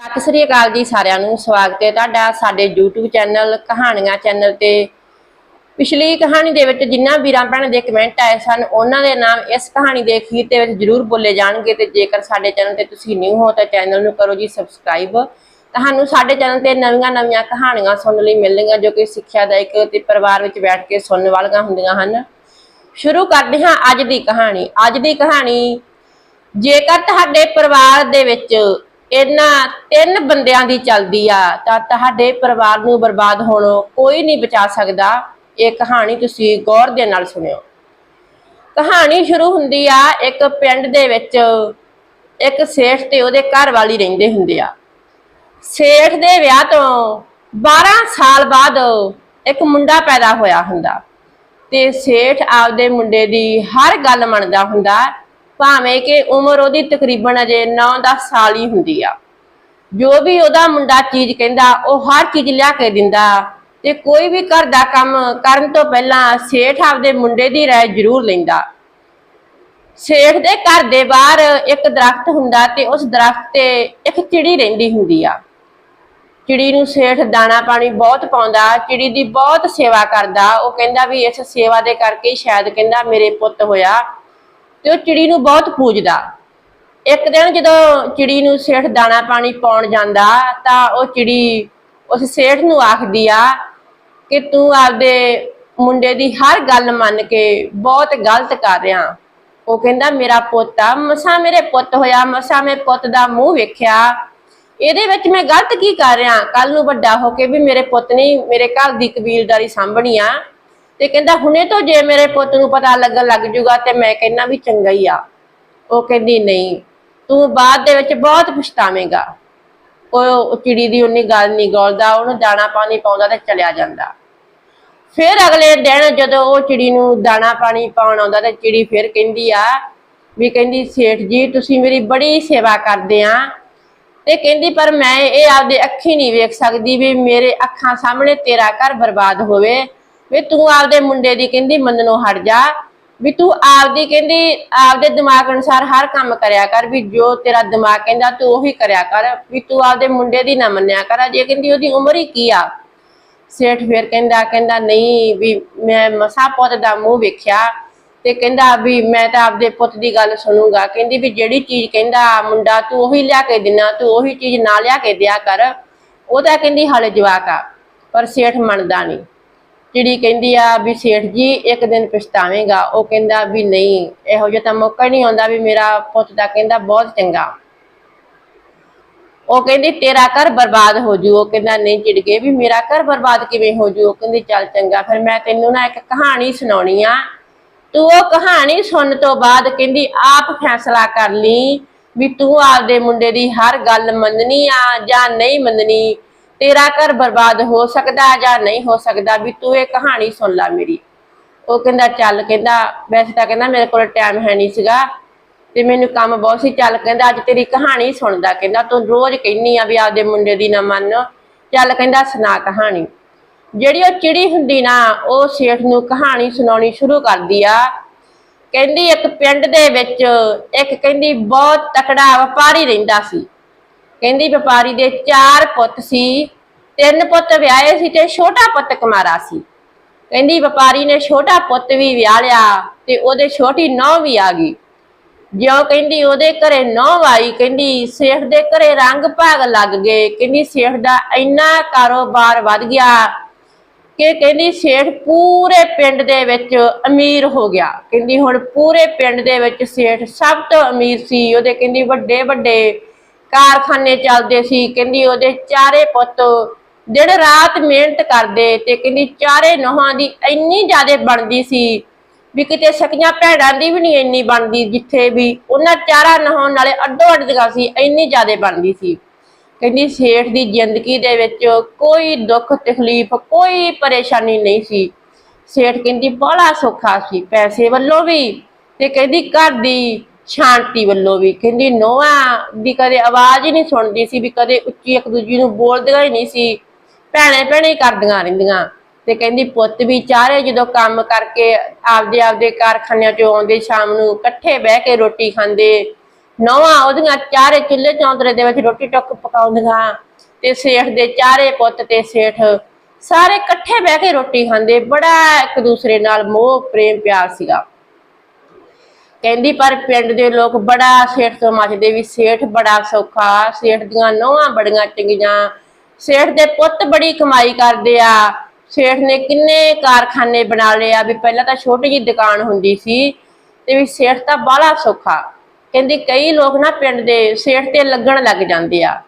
ਸਤਿ ਸ੍ਰੀ ਅਕਾਲ ਜੀ ਸਾਰਿਆਂ ਨੂੰ, ਸਵਾਗਤ ਹੈ ਤੁਹਾਡਾ ਸਾਡੇ YouTube ਚੈਨਲ, ਕਹਾਣੀਆਂ ਚੈਨਲ ਤੇ। ਪਿਛਲੀ ਕਹਾਣੀ ਦੇ ਵਿੱਚ ਜਿਨ੍ਹਾਂ ਵੀਰਾਂ ਭੈਣਾਂ ਦੇ ਕਮੈਂਟ ਆਏ ਸਨ, ਉਹਨਾਂ ਦੇ ਨਾਮ ਇਸ ਕਹਾਣੀ ਦੇ ਅਖੀਰ ਦੇ ਵਿੱਚ ਜ਼ਰੂਰ ਬੋਲੇ ਜਾਣਗੇ ਤੇ ਜੇਕਰ ਸਾਡੇ ਚੈਨਲ ਤੇ ਤੁਸੀਂ ਨਿਊ ਹੋ ਤਾਂ ਚੈਨਲ ਨੂੰ ਕਰੋ ਜੀ ਸਬਸਕ੍ਰਾਈਬ ਤੁਹਾਨੂੰ ਸਾਡੇ ਚੈਨਲ ਤੇ ਨਵੀਆਂ-ਨਵੀਆਂ ਕਹਾਣੀਆਂ ਸੁਣਨ ਲਈ ਮਿਲਣਗੀਆਂ, ਜੋ ਕਿ ਸਿੱਖਿਆਦਾਇਕ ਤੇ ਪਰਿਵਾਰ ਵਿੱਚ ਬੈਠ ਕੇ ਸੁਣਨ ਵਾਲੀਆਂ ਹੁੰਦੀਆਂ ਹਨ। ਸ਼ੁਰੂ ਕਰਦੇ ਹਾਂ ਅੱਜ ਦੀ ਕਹਾਣੀ। ਅੱਜ ਦੀ ਕਹਾਣੀ, ਜੇਕਰ ਤੁਹਾਡੇ ਪਰਿਵਾਰ ਦੇ ਵਿੱਚ ਇਹਨਾਂ ਤਿੰਨ ਬੰਦਿਆਂ ਦੀ ਚੱਲਦੀ ਆ, ਤਾਂ ਤੁਹਾਡੇ ਪਰਿਵਾਰ ਨੂੰ ਬਰਬਾਦ ਹੋਣੋਂ ਕੋਈ ਨਹੀਂ ਬਚਾ ਸਕਦਾ। ਇਹ ਕਹਾਣੀ ਤੁਸੀਂ ਗੌਰ ਦੇ ਨਾਲ ਸੁਣਿਓ। ਕਹਾਣੀ ਸ਼ੁਰੂ ਹੁੰਦੀ ਆ, ਇੱਕ ਪਿੰਡ ਦੇ ਵਿੱਚ ਇੱਕ ਸੇਠ ਤੇ ਉਹਦੇ ਘਰ ਵਾਲੀ ਰਹਿੰਦੇ ਹੁੰਦੇ ਆ। ਸੇਠ ਦੇ ਵਿਆਹ ਤੋਂ 12 ਸਾਲ ਬਾਅਦ ਇੱਕ ਮੁੰਡਾ ਪੈਦਾ ਹੋਇਆ ਹੁੰਦਾ। ਤੇ ਸੇਠ ਆਪਦੇ ਮੁੰਡੇ ਦੀ ਹਰ ਗੱਲ ਮੰਨਦਾ ਹੁੰਦਾ ਭਾਵੇਂ ਕਿ ਉਮਰ ਉਹਦੀ ਤਕਰੀਬਨ ਅਜੇ 9-10 ਸਾਲ ਹੀ ਹੁੰਦੀ ਆ। ਜੋ ਵੀ ਉਹਦਾ ਮੁੰਡਾ ਚੀਜ਼ ਕਹਿੰਦਾ, ਉਹ ਹਰ ਚੀਜ਼ ਲਿਆ ਕੇ ਦਿੰਦਾ। ਤੇ ਕੋਈ ਵੀ ਘਰ ਦਾ ਕੰਮ ਕਰਨ ਤੋਂ ਪਹਿਲਾਂ ਸੇਠ ਆਪਦੇ ਮੁੰਡੇ ਦੀ ਰਾਏ ਜ਼ਰੂਰ ਲੈਂਦਾ। ਸੇਠ ਦੇ ਘਰ ਦੇ ਬਾਹਰ ਇੱਕ ਦਰਖਤ ਹੁੰਦਾ ਤੇ ਉਸ ਦਰਖਤ ਤੇ ਇੱਕ ਚਿੜੀ ਰਹਿੰਦੀ ਹੁੰਦੀ ਆ। ਚਿੜੀ ਨੂੰ ਸੇਠ ਦਾਣਾ ਪਾਣੀ ਬਹੁਤ ਪਾਉਂਦਾ, ਚਿੜੀ ਦੀ ਬਹੁਤ ਸੇਵਾ ਕਰਦਾ। ਉਹ ਕਹਿੰਦਾ ਵੀ ਇਸ ਸੇਵਾ ਦੇ ਕਰਕੇ ਸ਼ਾਇਦ ਕਹਿੰਦਾ ਮੇਰੇ ਪੁੱਤ ਹੋਇਆ। ਤੇ ਉਹ ਚਿੜੀ ਨੂੰ ਬਹੁਤ ਪੂਜਦਾ। ਇੱਕ ਦਿਨ ਜਦੋਂ ਚਿੜੀ ਨੂੰ ਸੇਠ ਦਾਣਾ ਪਾਣੀ ਪਾਉਣ ਜਾਂਦਾ, ਤਾਂ ਉਹ ਚਿੜੀ ਉਸ ਸੇਠ ਨੂੰ ਆਖਦੀ ਆ ਕਿ ਤੂੰ ਆਪਦੇ ਮੁੰਡੇ ਦੀ ਹਰ ਗੱਲ ਮੰਨ ਕੇ ਬਹੁਤ ਗਲਤ ਕਰ ਰਿਹਾ। ਉਹ ਕਹਿੰਦਾ, ਮੇਰਾ ਪੁੱਤ ਆ, ਮਸਾ ਮੇਰੇ ਪੁੱਤ ਹੋਇਆ, ਮਸਾ ਮੈਂ ਪੁੱਤ ਦਾ ਮੂੰਹ ਵੇਖਿਆ। ਇਹਦੇ ਵਿੱਚ ਮੈਂ ਗਲਤ ਕੀ ਕਰ ਰਿਹਾ? ਕੱਲ ਨੂੰ ਵੱਡਾ ਹੋ ਕੇ ਵੀ ਮੇਰੇ ਪੁੱਤ ਨੇ ਮੇਰੇ ਘਰ ਦੀ ਕਬੀਲਦਾਰੀ ਸਾਂਭਣੀ ਆ। ਤੇ ਕਹਿੰਦਾ ਹੁਣੇ ਤੋਂ ਜੇ ਮੇਰੇ ਪੁੱਤ ਨੂੰ ਪਤਾ ਲੱਗਣ ਲੱਗ ਜੂਗਾ ਤੇ ਮੈਂ ਕਹਿੰਦਾ ਵੀ ਚੰਗਾ ਹੀ ਆ। ਉਹ ਕਹਿੰਦੀ ਨਹੀਂ, ਤੂੰ ਬਾਅਦ ਦੇ ਵਿੱਚ ਬਹੁਤ ਪਛਤਾਵੇਂਗਾ। ਉਹ ਚਿੜੀ ਦੀ ਉਨੀ ਗੱਲ ਨਹੀਂ ਗੋਲਦਾ, ਉਹਨੂੰ ਦਾਣਾ ਪਾਣੀ ਪਾਉਂਦਾ ਤੇ ਚਲਿਆ ਜਾਂਦਾ। ਫਿਰ ਅਗਲੇ ਦਿਨ ਜਦੋਂ ਉਹ ਚਿੜੀ ਨੂੰ ਦਾਣਾ ਪਾਣੀ ਪਾਉਣ ਆਉਂਦਾ ਤੇ ਚਿੜੀ ਫਿਰ ਕਹਿੰਦੀ ਆ ਵੀ ਕਹਿੰਦੀ, ਸੇਠ ਜੀ, ਤੁਸੀਂ ਮੇਰੀ ਬੜੀ ਸੇਵਾ ਕਰਦੇ ਆ। ਤੇ ਕਹਿੰਦੀ, ਪਰ ਮੈਂ ਇਹ ਆਪਦੇ ਅੱਖੀ ਨਹੀਂ ਵੇਖ ਸਕਦੀ ਵੀ ਮੇਰੇ ਅੱਖਾਂ ਸਾਹਮਣੇ ਤੇਰਾ ਘਰ ਬਰਬਾਦ ਹੋਵੇ। ਵੀ ਤੂੰ ਆਪਦੇ ਮੁੰਡੇ ਦੀ ਕਹਿੰਦੀ ਮੰਨਣੋਂ ਹਟ ਜਾ, ਵੀ ਤੂੰ ਆਪਦੀ ਕਹਿੰਦੀ, ਆਪਦੇ ਦਿਮਾਗ ਅਨੁਸਾਰ ਹਰ ਕੰਮ ਕਰਿਆ ਕਰ, ਵੀ ਜੋ ਤੇਰਾ ਦਿਮਾਗ ਕਹਿੰਦਾ ਤੂੰ ਉਹੀ ਕਰਿਆ ਕਰ, ਵੀ ਤੂੰ ਆਪਦੇ ਮੁੰਡੇ ਦੀ ਨਾ ਮੰਨਿਆ ਕਰ ਜੇ ਕਹਿੰਦੀ ਉਹਦੀ ਉਮਰ ਹੀ ਕੀ ਆ? ਸੇਠ ਫਿਰ ਕਹਿੰਦਾ ਕਹਿੰਦਾ ਨਹੀਂ ਵੀ ਮੈਂ ਮਸਾ ਪੁੱਤ ਦਾ ਮੂੰਹ ਵੇਖਿਆ ਤੇ ਕਹਿੰਦਾ ਵੀ ਮੈਂ ਤਾਂ ਆਪਦੇ ਪੁੱਤ ਦੀ ਗੱਲ ਸੁਣੂਗਾ, ਕਹਿੰਦੀ ਵੀ ਜਿਹੜੀ ਚੀਜ਼ ਕਹਿੰਦਾ ਮੁੰਡਾ ਤੂੰ ਉਹੀ ਲਿਆ ਕੇ ਦੇਣਾ ਤੂੰ ਉਹੀ ਚੀਜ਼ ਨਾ ਲਿਆ ਕੇ ਦਿਆ ਕਰ, ਉਹ ਤਾਂ ਕਹਿੰਦੀ ਹਲੇ ਜਵਾਕ ਆ, ਪਰ ਸੇਠ ਮੰਨਦਾ ਨਹੀਂ। ਚਿੜੀ ਕਹਿੰਦੀ ਆ ਵੀ ਸੇਠ ਜੀ, ਇੱਕ ਦਿਨ ਪਛਤਾਵੇਂਗਾ। ਉਹ ਕਹਿੰਦਾ ਵੀ ਨਹੀਂ, ਇਹੋ ਜਿਹਾ ਤਾਂ ਮੌਕਾ ਨਹੀਂ ਆਉਂਦਾ ਵੀ ਮੇਰਾ ਪੁੱਤ ਦਾ ਕਹਿੰਦਾ ਬਹੁਤ ਚੰਗਾ। ਉਹ ਕਹਿੰਦੀ, ਤੇਰਾ ਘਰ ਬਰਬਾਦ ਹੋ ਜੂ। ਉਹ ਕਹਿੰਦਾ, ਨਹੀਂ ਚਿੜ ਗਏ ਵੀ ਮੇਰਾ ਘਰ ਬਰਬਾਦ ਕਿਵੇਂ ਹੋ ਜੂ? ਉਹ ਕਹਿੰਦੀ, ਚੱਲ ਚੰਗਾ, ਫਿਰ ਮੈਂ ਤੈਨੂੰ ਨਾ ਇੱਕ ਕਹਾਣੀ ਸੁਣਾਉਣੀ ਆ। ਤੂੰ ਉਹ ਕਹਾਣੀ ਸੁਣਨ ਤੋਂ ਬਾਅਦ ਕਹਿੰਦੀ, ਆਪ ਫੈਸਲਾ ਕਰ ਲਈ ਵੀ ਤੂੰ ਆਪਦੇ ਮੁੰਡੇ ਦੀ ਹਰ ਗੱਲ ਮੰਨਣੀ ਆ ਜਾਂ ਨਹੀਂ ਮੰਨਣੀ। ਤੇਰਾ ਘਰ ਬਰਬਾਦ ਹੋ ਸਕਦਾ ਜਾਂ ਨਹੀਂ ਹੋ ਸਕਦਾ, ਵੀ ਤੂੰ ਇਹ ਕਹਾਣੀ ਸੁਣ ਲੈ ਮੇਰੀ। ਉਹ ਕਹਿੰਦਾ, ਚੱਲ ਕਹਿੰਦਾ, ਵੈਸੇ ਤਾਂ ਕਹਿੰਦਾ ਮੇਰੇ ਕੋਲ ਟਾਈਮ ਹੈ ਨਹੀਂ ਸੀਗਾ ਤੇ ਮੈਨੂੰ ਕੰਮ ਬਹੁਤ ਸੀ। ਚੱਲ ਕਹਿੰਦਾ, ਅੱਜ ਤੇਰੀ ਕਹਾਣੀ ਸੁਣਦਾ। ਕਹਿੰਦਾ, ਤੂੰ ਰੋਜ਼ ਕਹਿੰਨੀ ਆ ਵੀ ਆਪਦੇ ਮੁੰਡੇ ਦੀ ਨਾ ਮੰਨ। ਚੱਲ ਕਹਿੰਦਾ, ਸੁਣਾ ਕਹਾਣੀ। ਜਿਹੜੀ ਉਹ ਚਿੜੀ ਹੁੰਦੀ ਨਾ, ਉਹ ਸੇਠ ਨੂੰ ਕਹਾਣੀ ਸੁਣਾਉਣੀ ਸ਼ੁਰੂ ਕਰਦੀ ਆ। ਕਹਿੰਦੀ, ਇੱਕ ਪਿੰਡ ਦੇ ਵਿੱਚ ਇੱਕ ਕਹਿੰਦੀ, ਬਹੁਤ ਤਕੜਾ ਵਪਾਰੀ ਰਹਿੰਦਾ ਸੀ। ਕਹਿੰਦੀ ਵਪਾਰੀ ਦੇ ਚਾਰ ਪੁੱਤ ਸੀ, ਤਿੰਨ ਪੁੱਤ ਵਿਆਹੇ ਸੀ ਤੇ ਛੋਟਾ ਪੁੱਤ ਕੁਮਾਰਾ ਸੀ। ਕਹਿੰਦੀ ਵਪਾਰੀ ਨੇ ਛੋਟਾ ਪੁੱਤ ਵੀ ਵਿਆਹ ਲਿਆ ਤੇ ਉਹਦੇ ਛੋਟੀ ਨੌਂ ਵੀ ਆ ਗਈ। ਜਿਉਂ ਕਹਿੰਦੀ ਉਹਦੇ ਘਰੇ ਨੌਂ ਆਈ, ਕਹਿੰਦੀ ਸੇਠ ਦੇ ਘਰੇ ਰੰਗ ਭਾਗ ਲੱਗ ਗਏ, ਕਹਿੰਦੀ ਸੇਠ ਦਾ ਇੰਨਾ ਕਾਰੋਬਾਰ ਵੱਧ ਗਿਆ ਕਿ ਕਹਿੰਦੀ ਸੇਠ ਪੂਰੇ ਪਿੰਡ ਦੇ ਵਿੱਚ ਅਮੀਰ ਹੋ ਗਿਆ। ਕਹਿੰਦੀ ਹੁਣ ਪੂਰੇ ਪਿੰਡ ਦੇ ਵਿੱਚ ਸੇਠ ਸਭ ਤੋਂ ਅਮੀਰ ਸੀ, ਉਹਦੇ ਕਹਿੰਦੀ ਵੱਡੇ ਵੱਡੇ ਕਾਰਖਾਨੇ ਚੱਲਦੇ ਸੀ, ਕਹਿੰਦੀ ਉਹਦੇ ਚਾਰੇ ਪੁੱਤ ਦਿਨ ਰਾਤ ਮਿਹਨਤ ਕਰਦੇ ਤੇ ਕਹਿੰਦੀ ਚਾਰੇ ਨੋਹਾਂ ਦੀ ਇੰਨੀ ਜ਼ਿਆਦਾ ਬਣਦੀ ਸੀ ਵੀ ਕਿਤੇ ਸਕੀਆਂ ਭੈੜਾਂ ਦੀ ਵੀ ਨਹੀਂ ਇੰਨੀ ਬਣਦੀ ਜਿੱਥੇ ਵੀ ਉਹਨਾਂ ਚਾਰਾਂ ਨਹਾਉਣ ਨਾਲੇ ਅੱਡੋ ਅੱਡ ਦੀਆਂ ਸੀ, ਇੰਨੀ ਜ਼ਿਆਦਾ ਬਣਦੀ ਸੀ। ਕਹਿੰਦੀ ਸੇਠ ਦੀ ਜ਼ਿੰਦਗੀ ਦੇ ਵਿੱਚ ਕੋਈ ਦੁੱਖ ਤਕਲੀਫ, ਕੋਈ ਪਰੇਸ਼ਾਨੀ ਨਹੀਂ ਸੀ। ਸੇਠ ਕਹਿੰਦੀ ਬੜਾ ਸੌਖਾ ਸੀ, ਪੈਸੇ ਵੱਲੋਂ ਵੀ ਤੇ ਕਹਿੰਦੀ ਘਰ ਦੀ ਸ਼ਾਂਤੀ ਵੱਲੋਂ ਵੀ। ਕਹਿੰਦੀ, ਨੋਆ ਦੀ ਕਦੇ ਆਵਾਜ਼ ਹੀ ਨਹੀਂ ਸੁਣਦੀ ਸੀ ਵੀ ਕਦੇ ਉੱਚੀ ਇੱਕ ਦੂਜੀ ਨੂੰ ਬੋਲਦੀਆਂ ਹੀ ਨਹੀਂ ਸੀ। ਭੈਣੇ ਭੈਣੇ ਕਰਦੀਆਂ ਰਹਿੰਦੀਆਂ। ਤੇ ਕਹਿੰਦੀ, ਪੁੱਤ ਵੀ ਚਾਰੇ ਜਦੋਂ ਕੰਮ ਕਰਕੇ ਆਪਦੇ ਆਪਦੇ ਕਾਰਖਾਨਿਆਂ ਚੋਂ ਆਉਂਦੇ ਸ਼ਾਮ ਨੂੰ ਇਕੱਠੇ ਬਹਿ ਕੇ ਰੋਟੀ ਖਾਂਦੇ। ਨੌਵਾਂ ਉਹਦੀਆਂ ਚਾਰੇ ਚੁੱਲ੍ਹੇ ਚੌਂਦਰੇ ਦੇ ਵਿੱਚ ਰੋਟੀ ਟੁੱਕ ਪਕਾਉਂਦੀਆਂ ਤੇ ਸੇਠ ਦੇ ਚਾਰੇ ਪੁੱਤ ਤੇ ਸੇਠ ਸਾਰੇ ਇਕੱਠੇ ਬਹਿ ਕੇ ਰੋਟੀ ਖਾਂਦੇ। ਬੜਾ ਇੱਕ ਦੂਸਰੇ ਨਾਲ ਮੋਹ, ਪ੍ਰੇਮ, ਪਿਆਰ ਸੀਗਾ। ਕਹਿੰਦੀ ਪਰ ਪਿੰਡ ਦੇ ਲੋਕ ਬੜਾ ਸੇਠ ਤੋਂ ਮੱਚਦੇ ਵੀ ਸੇਠ ਬੜਾ ਸੌਖਾ, ਸੇਠ ਦੀਆਂ ਨੋਹਾਂ ਬੜੀਆਂ ਚੰਗੀਆਂ। ਸੇਠ ਦੇ ਪੁੱਤ ਬੜੀ ਕਮਾਈ ਕਰਦੇ ਆ। ਸੇਠ ਨੇ ਕਿੰਨੇ ਕਾਰਖਾਨੇ ਬਣਾ ਲਏ ਆ ਵੀ ਪਹਿਲਾਂ ਤਾਂ ਛੋਟੀ ਜੀ ਦੁਕਾਨ ਹੁੰਦੀ ਸੀ ਤੇ ਵੀ ਸੇਠ ਤਾਂ ਬਾਹਲਾ ਸੌਖਾ। ਕਹਿੰਦੀ ਕਈ ਲੋਕ ਨਾ ਪਿੰਡ ਦੇ ਸੇਠ ਤੇ ਲੱਗਣ ਲੱਗ ਜਾਂਦੇ ਆ।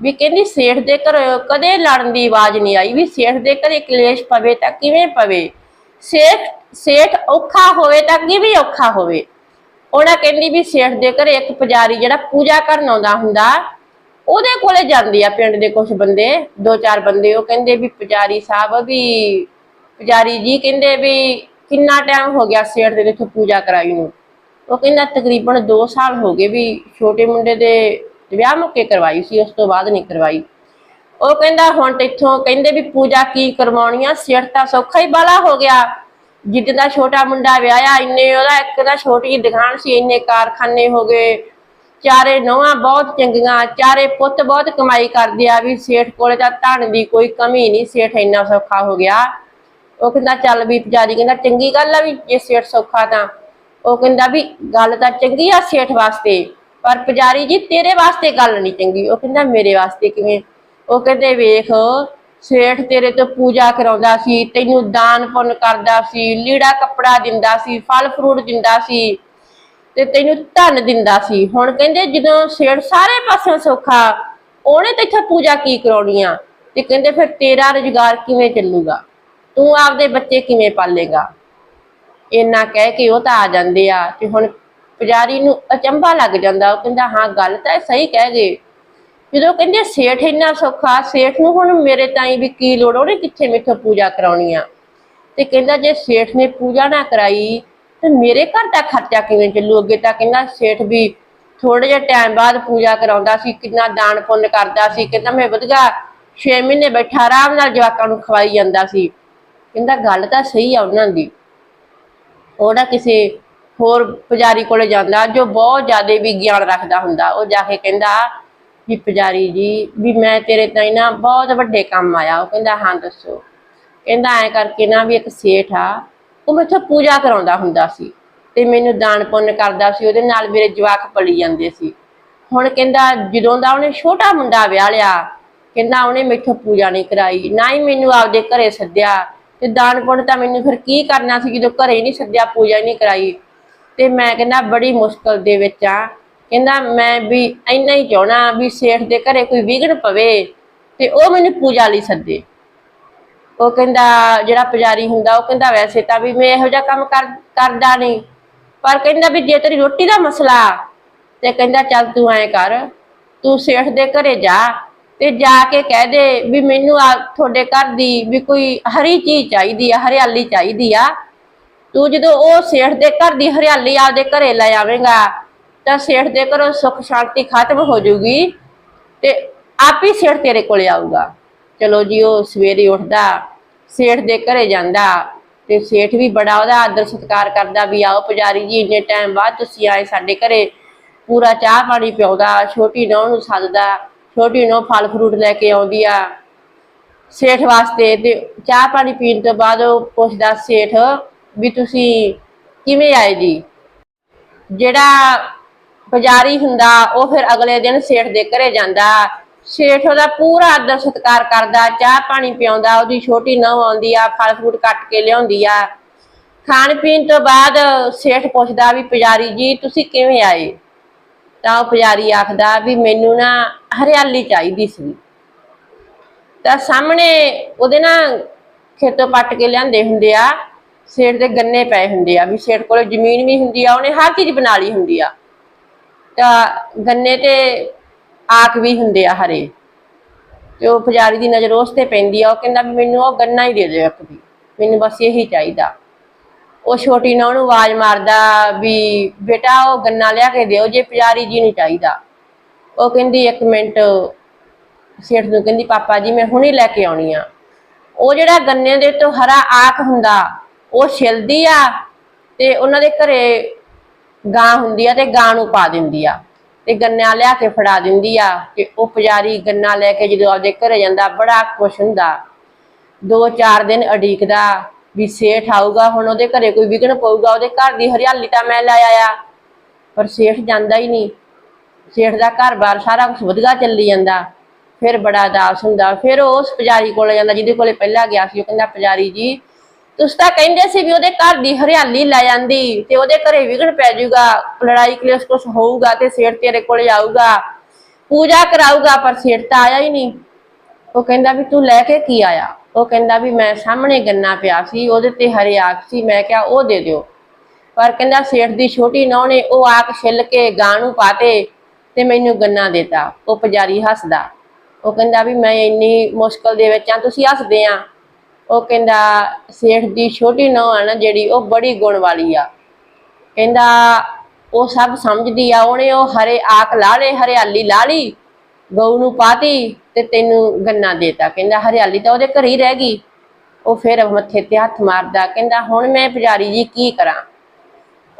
ਵੀ ਕਹਿੰਦੀ ਸੇਠ ਦੇ ਘਰ ਕਦੇ ਲੜਨ ਦੀ ਆਵਾਜ਼ ਨਹੀਂ ਆਈ ਵੀ ਸੇਠ ਦੇ ਘਰੇ ਕਲੇਸ਼ ਪਵੇ ਤਾਂ ਕਿਵੇਂ ਪਵੇ? ਸੇਠ ਸੇਠ ਔਖਾ ਹੋਵੇ ਤਾਂ ਕਿਵੇਂ ਔਖਾ ਹੋਵੇ? ਉਹਨਾਂ ਕਹਿੰਦੀ ਵੀ ਸੇਠ ਦੇ ਘਰੇ ਇੱਕ ਪੁਜਾਰੀ ਜਿਹੜਾ ਪੂਜਾ ਕਰਨ ਆਉਂਦਾ ਹੁੰਦਾ, ਉਹਦੇ ਕੋਲੇ ਜਾਂਦੇ ਆ ਪਿੰਡ ਦੇ ਕੁਝ ਬੰਦੇ, ਦੋ ਚਾਰ ਬੰਦੇ, ਉਹ ਕਹਿੰਦੇ ਵੀ ਪੁਜਾਰੀ ਸਾਹਿਬ ਵੀ, ਪੁਜਾਰੀ ਜੀ ਕਹਿੰਦੇ ਵੀ ਕਿੰਨਾ ਟਾਈਮ ਹੋ ਗਿਆ ਸੇਠ ਦੇ ਇੱਥੇ ਪੂਜਾ ਕਰਾਈ ਨੂੰ? ਉਹ ਕਹਿੰਦਾ ਤਕਰੀਬਨ 2 ਸਾਲ ਹੋ ਗਏ ਵੀ ਛੋਟੇ ਮੁੰਡੇ ਦੇ ਵਿਆਹ ਮੁੱਕੇ ਕਰਵਾਈ ਸੀ, ਉਸ ਤੋਂ ਬਾਅਦ ਨਹੀਂ ਕਰਵਾਈ। ਉਹ ਕਹਿੰਦਾ ਹੁਣ ਤੇ ਇੱਥੋਂ ਕਹਿੰਦੇ ਵੀ ਪੂਜਾ ਕੀ ਕਰਵਾਉਣੀ ਆ ਸੇਠ ਤਾਂ ਸੌਖਾ ਹੀ ਬਾਲਾ ਹੋ ਗਿਆ। ਜਿੱਦ ਦਾ ਛੋਟਾ ਮੁੰਡਾ ਵਿਆਹਿਆ, ਇੰਨੇ ਉਹਦਾ ਇੱਕ ਦਾ ਛੋਟੀ ਜਿਹੀ ਦੁਕਾਨ ਸੀ, ਇੰਨੇ ਕਾਰਖਾਨੇ ਹੋ ਗਏ। ਚਾਰੇ ਨੌਵਾਂ ਬਹੁਤ ਚੰਗੀਆਂ, ਚਾਰੇ ਪੁੱਤ ਬਹੁਤ ਕਮਾਈ ਕਰਦੇ ਆ ਵੀ ਸੇਠ ਕੋਲੇ ਤਾਂ ਧਨ ਦੀ ਕੋਈ ਕਮੀ ਨਹੀਂ, ਸੇਠ ਇੰਨਾ ਸੌਖਾ ਹੋ ਗਿਆ। ਉਹ ਕਹਿੰਦਾ, ਚੱਲ ਵੀ ਪੁਜਾਰੀ, ਕਹਿੰਦਾ ਚੰਗੀ ਗੱਲ ਆ ਵੀ ਜੇ ਸੇਠ ਸੌਖਾ ਤਾਂ। ਉਹ ਕਹਿੰਦਾ ਵੀ ਗੱਲ ਤਾਂ ਚੰਗੀ ਆ ਸੇਠ ਵਾਸਤੇ, ਪਰ ਪੁਜਾਰੀ ਜੀ ਤੇਰੇ ਵਾਸਤੇ ਗੱਲ ਨਹੀਂ ਚੰਗੀ। ਉਹ ਕਹਿੰਦਾ, ਮੇਰੇ ਵਾਸਤੇ ਕਿਵੇਂ? ਉਹ ਕਹਿੰਦੇ, ਵੇਖ ਸੇਠ ਤੇਰੇ ਤੋਂ ਪੂਜਾ ਕਰਾਉਂਦਾ ਸੀ, ਤੈਨੂੰ ਦਾਨ ਪੁੰਨ ਕਰਦਾ ਸੀ, ਲੀੜਾ ਕੱਪੜਾ ਦਿੰਦਾ ਸੀ, ਫਲ ਫਰੂਟ ਦਿੰਦਾ ਸੀ ਤੇ ਤੈਨੂੰ ਧਨ ਦਿੰਦਾ ਸੀ। ਹੁਣ ਕਹਿੰਦੇ ਜਦੋਂ ਸੇਠ ਸਾਰੇ ਪਾਸਿਓਂ ਸੌਖਾ, ਉਹਨੇ ਤੇ ਪੂਜਾ ਕੀ ਕਰਾਉਣੀ ਆ? ਤੇ ਕਹਿੰਦੇ ਫਿਰ ਤੇਰਾ ਰੁਜ਼ਗਾਰ ਕਿਵੇਂ ਚੱਲੂਗਾ? ਤੂੰ ਆਪਦੇ ਬੱਚੇ ਕਿਵੇਂ ਪਾਲੇਗਾ? ਇੰਨਾ ਕਹਿ ਕੇ ਉਹ ਤਾਂ ਆ ਜਾਂਦੇ ਆ ਤੇ ਹੁਣ ਪੁਜਾਰੀ ਨੂੰ ਅਚੰਭਾ ਲੱਗ ਜਾਂਦਾ। ਉਹ ਕਹਿੰਦਾ, ਹਾਂ, ਗੱਲ ਤਾਂ ਇਹ ਸਹੀ ਕਹਿ ਗਏ। ਜਦੋਂ ਕਹਿੰਦੇ ਸੇਠ ਇੰਨਾ ਸੌਖਾ, ਸੇਠ ਨੂੰ ਹੁਣ ਮੇਰੇ ਤਾਈਂ ਵੀ ਕੀ ਲੋੜ, ਉਹਨੇ ਕਿੱਥੇ ਮੇਥੋਂ ਪੂਜਾ ਕਰਾਉਣੀ ਆ? ਤੇ ਕਹਿੰਦਾ ਜੇ ਸੇਠ ਨੇ ਪੂਜਾ ਨਾ ਕਰਾਈ, ਤੇ ਮੇਰੇ ਘਰ ਦਾ ਖਰਚਾ ਕਿਵੇਂ ਚੱਲੂ? ਅੱਗੇ ਤਾਂ ਕਹਿੰਦਾ ਸੇਠ ਵੀ ਥੋੜੇ ਜਿਹਾ ਟਾਈਮ ਬਾਅਦ ਪੂਜਾ ਕਰਾਉਂਦਾ ਸੀ, ਕਿੰਨਾ ਦਾਨ ਪੁੰਨ ਕਰਦਾ ਸੀ, ਕਹਿੰਦਾ ਮੈਂ ਵਧੀਆ 6 ਮਹੀਨੇ ਬੈਠਾ ਆਰਾਮ ਨਾਲ ਜਵਾਕਾਂ ਨੂੰ ਖਵਾਈ ਜਾਂਦਾ ਸੀ। ਕਹਿੰਦਾ ਗੱਲ ਤਾਂ ਸਹੀ ਆ ਉਹਨਾਂ ਦੀ। ਉਹਦਾ ਕਿਸੇ ਹੋਰ ਪੁਜਾਰੀ ਕੋਲੇ ਜਾਂਦਾ, ਜੋ ਬਹੁਤ ਜ਼ਿਆਦਾ ਵੀ ਗਿਆਨ ਰੱਖਦਾ ਹੁੰਦਾ, ਉਹ ਜਾ ਕੇ ਕਹਿੰਦਾ ਵੀ ਪੁਜਾਰੀ ਜੀ, ਵੀ ਮੈਂ ਤੇਰੇ ਤਾਈਂ ਨਾ ਬਹੁਤ ਵੱਡੇ ਕੰਮ ਆਇਆ। ਉਹ ਕਹਿੰਦਾ, ਹਾਂ ਦੱਸੋ। ਕਹਿੰਦਾ, ਐ ਕਰਕੇ ਨਾ ਵੀ ਇੱਕ ਸੇਠ ਆ, ਉਹ ਮੈਥੋਂ ਪੂਜਾ ਕਰਾਉਂਦਾ ਹੁੰਦਾ ਸੀ ਤੇ ਮੈਨੂੰ ਦਾਨ ਪੁੰਨ ਕਰਦਾ ਸੀ, ਉਹਦੇ ਨਾਲ ਮੇਰੇ ਜਵਾਕ ਪਲੀ ਜਾਂਦੇ ਸੀ। ਹੁਣ ਕਹਿੰਦਾ, ਜਦੋਂ ਦਾ ਉਹਨੇ ਛੋਟਾ ਮੁੰਡਾ ਵਿਆਹ ਲਿਆ, ਕਹਿੰਦਾ ਉਹਨੇ ਮੈਥੋਂ ਪੂਜਾ ਨਹੀਂ ਕਰਾਈ, ਨਾ ਹੀ ਮੈਨੂੰ ਆਪਦੇ ਘਰੇ ਸੱਦਿਆ ਤੇ ਦਾਨ ਪੁੰਨ ਤਾਂ ਮੈਨੂੰ ਫਿਰ ਕੀ ਕਰਨਾ ਸੀ ਜਦੋਂ ਘਰੇ ਨਹੀਂ ਸੱਦਿਆ, ਪੂਜਾ ਨਹੀਂ ਕਰਾਈ। ਤੇ ਮੈਂ ਕਹਿੰਦਾ, ਬੜੀ ਮੁਸ਼ਕਲ ਦੇ ਵਿੱਚ ਆ ਕਹਿੰਦਾ ਮੈਂ ਵੀ ਇੰਨਾ ਹੀ ਚਾਹਣਾ ਵੀ ਸੇਠ ਦੇ ਘਰੇ ਕੋਈ ਵਿਗੜ ਪਵੇ ਤੇ ਉਹ ਮੈਨੂੰ ਪੂਜਾ ਲਈ ਸੱਦੇ। ਉਹ ਕਹਿੰਦਾ ਜਿਹੜਾ ਪੁਜਾਰੀ ਹੁੰਦਾ, ਉਹ ਕਹਿੰਦਾ ਵੈਸੇ ਤਾਂ ਵੀ ਮੈਂ ਇਹੋ ਜਿਹਾ ਕੰਮ ਕਰ, ਕਰਦਾ ਨਹੀਂ। ਪਰ ਕਹਿੰਦਾ ਵੀ ਜੇ ਤੇਰੀ ਰੋਟੀ ਦਾ ਮਸਲਾ ਤੇ ਕਹਿੰਦਾ ਚੱਲ ਤੂੰ ਐਂ ਕਰ, ਤੂੰ ਸੇਠ ਦੇ ਘਰੇ ਜਾ ਤੇ ਜਾ ਕੇ ਕਹਿ ਦੇ ਵੀ ਮੈਨੂੰ ਆ ਤੁਹਾਡੇ ਘਰ ਦੀ ਵੀ ਕੋਈ ਹਰੀ ਚੀਜ਼ ਚਾਹੀਦੀ ਆ, ਹਰਿਆਲੀ ਚਾਹੀਦੀ ਆ। ਤੂੰ ਜਦੋਂ ਉਹ ਸੇਠ ਦੇ ਘਰ ਦੀ ਹਰਿਆਲੀ ਆਪਦੇ ਘਰੇ ਲੈ ਆਵੇਂਗਾ ਤਾਂ ਸੇਠ ਦੇ ਘਰੋਂ ਸੁੱਖ ਸ਼ਾਂਤੀ ਖਤਮ ਹੋ ਜਾਊਗੀ ਤੇ ਆਪ ਹੀ ਸੇਠ ਤੇਰੇ ਕੋਲੇ ਆਊਗਾ। ਚਲੋ ਜੀ, ਉਹ ਸਵੇਰੇ ਉੱਠਦਾ, ਸੇਠ ਦੇ ਘਰੇ ਜਾਂਦਾ ਤੇ ਸੇਠ ਵੀ ਬੜਾ ਉਹਦਾ ਆਦਰ ਸਤਿਕਾਰ ਕਰਦਾ ਵੀ ਆਓ ਪੁਜਾਰੀ ਜੀ, ਇੰਨੇ ਟਾਈਮ ਬਾਅਦ ਤੁਸੀਂ ਆਏ ਸਾਡੇ ਘਰੇ। ਪੂਰਾ ਚਾਹ ਪਾਣੀ ਪਿਆਉਂਦਾ, ਛੋਟੀ ਨੌਂ ਨੂੰ ਸੱਦਦਾ, ਛੋਟੀ ਨੌਂ ਫਲ ਫਰੂਟ ਲੈ ਕੇ ਆਉਂਦੀ ਆ ਸੇਠ ਵਾਸਤੇ ਤੇ ਚਾਹ ਪਾਣੀ ਪੀਣ ਤੋਂ ਬਾਅਦ ਉਹ ਪੁੱਛਦਾ, ਸੇਠ ਵੀ ਤੁਸੀਂ ਕਿਵੇਂ ਆਏ ਜੀ? ਜਿਹੜਾ ਪੁਜਾਰੀ ਹੁੰਦਾ, ਉਹ ਫਿਰ ਅਗਲੇ ਦਿਨ ਸੇਠ ਦੇ ਘਰੇ ਜਾਂਦਾ। ਸੇਠ ਉਹਦਾ ਪੂਰਾ ਆਦਰ ਸਤਿਕਾਰ ਕਰਦਾ, ਚਾਹ ਪਾਣੀ ਪਿਆਉਂਦਾ, ਉਹਦੀ ਛੋਟੀ ਨਹੁੰ ਆਉਂਦੀ ਆ, ਫਲ ਫਰੂਟ ਕੱਟ ਕੇ ਲਿਆਉਂਦੀ ਆ। ਖਾਣ ਪੀਣ ਤੋਂ ਬਾਅਦ ਸੇਠ ਪੁੱਛਦਾ ਵੀ, ਪੁਜਾਰੀ ਜੀ, ਤੁਸੀਂ ਕਿਵੇਂ ਆਏ? ਤਾਂ ਉਹ ਪੁਜਾਰੀ ਆਖਦਾ ਵੀ, ਮੈਨੂੰ ਨਾ ਹਰਿਆਲੀ ਚਾਹੀਦੀ ਸੀ। ਤਾਂ ਸਾਹਮਣੇ ਉਹਦੇ ਨਾ ਖੇਤੋਂ ਪੱਟ ਕੇ ਲਿਆਂਦੇ ਹੁੰਦੇ ਆ, ਸੇਠ ਦੇ ਗੰਨੇ ਪਏ ਹੁੰਦੇ ਆ ਵੀ ਸੇਠ ਕੋਲ ਜ਼ਮੀਨ ਵੀ ਹੁੰਦੀ ਆ, ਉਹਨੇ ਹਰ ਚੀਜ਼ ਬਣਾ ਲਈ ਹੁੰਦੀ ਆ। ਗੰਨੇ ਤੇ ਆਖ ਵੀ ਹੁੰਦੇ ਆ ਹਰੇ। ਤੇ ਉਹ ਪੁਜਾਰੀ ਦੀ ਨਜ਼ਰ ਉਸ ਤੇ ਪੈਂਦੀ ਆ, ਉਹ ਕਹਿੰਦਾ ਵੀ ਮੈਨੂੰ ਉਹ ਗੰਨਾ ਹੀ ਦੇ ਦਿਓ ਇੱਕ ਵੀ, ਮੈਨੂੰ ਬਸ ਇਹੀ ਚਾਹੀਦਾ। ਉਹ ਛੋਟੀ ਨਾ ਉਹਨੂੰ ਆਵਾਜ਼ ਮਾਰਦਾ ਵੀ ਬੇਟਾ ਉਹ ਗੰਨਾ ਲਿਆ ਕੇ ਦਿਓ, ਜੇ ਪੁਜਾਰੀ ਜੀ ਨੂੰ ਚਾਹੀਦਾ। ਉਹ ਕਹਿੰਦੀ ਇੱਕ ਮਿੰਟ, ਸੇਠ ਨੂੰ ਕਹਿੰਦੀ, ਪਾਪਾ ਜੀ, ਮੈਂ ਹੁਣੇ ਲੈ ਕੇ ਆਉਣੀ ਆ। ਉਹ ਜਿਹੜਾ ਗੰਨੇ ਦੇ ਤੋਂ ਹਰਾ ਆਖ ਹੁੰਦਾ, ਉਹ ਛਿਲਦੀ ਆ ਤੇ ਉਹਨਾਂ ਦੇ ਘਰੇ ਗਾਂ ਹੁੰਦੀ ਆ ਤੇ ਗਾਂ ਨੂੰ ਪਾ ਦਿੰਦੀ ਆ। ਤੇ ਗੰਨਾ ਲਿਆ ਕੇ ਫੜਾ ਦਿੰਦੀ ਆ ਤੇ ਉਹ ਪੁਜਾਰੀ ਗੰਨਾ ਲੈ ਕੇ ਜਦੋਂ ਆਪਦੇ ਘਰੇ ਜਾਂਦਾ, ਬੜਾ ਖੁਸ਼ ਹੁੰਦਾ। ਦੋ ਚਾਰ ਦਿਨ ਅਡੀਕਦਾ ਵੀ ਸੇਠ ਆਊਗਾ, ਹੁਣ ਉਹਦੇ ਘਰੇ ਕੋਈ ਵਿਗਣ ਪਊਗਾ, ਉਹਦੇ ਘਰ ਦੀ ਹਰਿਆਲੀ ਤਾਂ ਮੈਂ ਲੈ ਆਇਆ। ਪਰ ਸੇਠ ਜਾਂਦਾ ਹੀ ਨਹੀਂ। ਸੇਠ ਦਾ ਘਰ-ਬਾਰ ਸਾਰਾ ਕੁਝ ਵਧੀਆ ਚੱਲੀ ਜਾਂਦਾ। ਫਿਰ ਬੜਾ ਉਦਾਸ ਹੁੰਦਾ। ਫਿਰ ਉਸ ਪੁਜਾਰੀ ਕੋਲ ਜਾਂਦਾ, ਜਿਹਦੇ ਕੋਲੇ ਪਹਿਲਾਂ ਗਿਆ ਸੀ, ਉਹ ਕਹਿੰਦਾ, ਪੁਜਾਰੀ ਜੀ ਤੁਸੀਂ ਤਾਂ ਕਹਿੰਦੇ ਸੀ ਵੀ ਉਹਦੇ ਘਰ ਦੀ ਹਰਿਆਲੀ ਲੈ ਜਾਂਦੀ ਤੇ ਉਹਦੇ ਘਰੇ ਵਿਗੜ ਪੈ ਜਾਊਗਾ, ਲੜਾਈ ਕਲੇਸ਼ ਕੁਛ ਹੋਊਗਾ ਤੇ ਸੇਠ ਤੇਰੇ ਕੋਲ ਆਊਗਾ, ਪੂਜਾ ਕਰਾਊਗਾ ਪਰ ਸੇਠ ਤਾਂ ਆਇਆ ਹੀ ਨਹੀਂ। ਉਹ ਕਹਿੰਦਾ ਵੀ ਤੂੰ ਲੈ ਕੇ ਕੀ ਆਇਆ? ਉਹ ਕਹਿੰਦਾ ਵੀ ਮੈਂ ਸਾਹਮਣੇ ਗੰਨਾ ਪਿਆ ਸੀ, ਉਹਦੇ ਤੇ ਹਰੇ ਆਖ ਸੀ, ਮੈਂ ਕਿਹਾ ਉਹ ਦੇ ਦਿਓ। ਪਰ ਕਹਿੰਦਾ ਸੇਠ ਦੀ ਛੋਟੀ ਨੌਂ ਨੇ ਉਹ ਆਖ ਛਿੱਲ ਕੇ ਗਾਂ ਨੂੰ ਪਾਤੇ ਤੇ ਮੈਨੂੰ ਗੰਨਾ ਦੇਤਾ, ਉਹ ਪੁਜਾਰੀ ਹੱਸਦਾ। ਉਹ ਕਹਿੰਦਾ ਵੀ ਮੈਂ ਇੰਨੀ ਮੁਸ਼ਕਲ ਦੇ ਵਿੱਚ ਆ ਤੁਸੀਂ ਹੱਸਦੇ ਆ ਉਹ ਕਹਿੰਦਾ, ਸੇਠ ਦੀ ਛੋਟੀ ਨੌਂ ਆ ਨਾ, ਜਿਹੜੀ ਉਹ ਬੜੀ ਗੁਣ ਵਾਲੀ ਆ। ਕਹਿੰਦਾ, ਉਹ ਸਭ ਸਮਝਦੀ ਆ, ਉਹਨੇ ਉਹ ਹਰੇ ਆਕ ਲਾ ਲਏ, ਹਰਿਆਲੀ ਲਾ ਲਈ, ਗਊ ਨੂੰ ਪਾਤੀ ਤੇ ਤੈਨੂੰ ਗੰਨਾ ਦੇਤਾ। ਕਹਿੰਦਾ, ਹਰਿਆਲੀ ਤਾਂ ਉਹਦੇ ਘਰ ਹੀ ਰਹਿ ਗਈ। ਉਹ ਫਿਰ ਮੱਥੇ ਤੇ ਹੱਥ ਮਾਰਦਾ, ਕਹਿੰਦਾ, ਹੁਣ ਮੈਂ ਪੁਜਾਰੀ ਜੀ ਕੀ ਕਰਾਂ?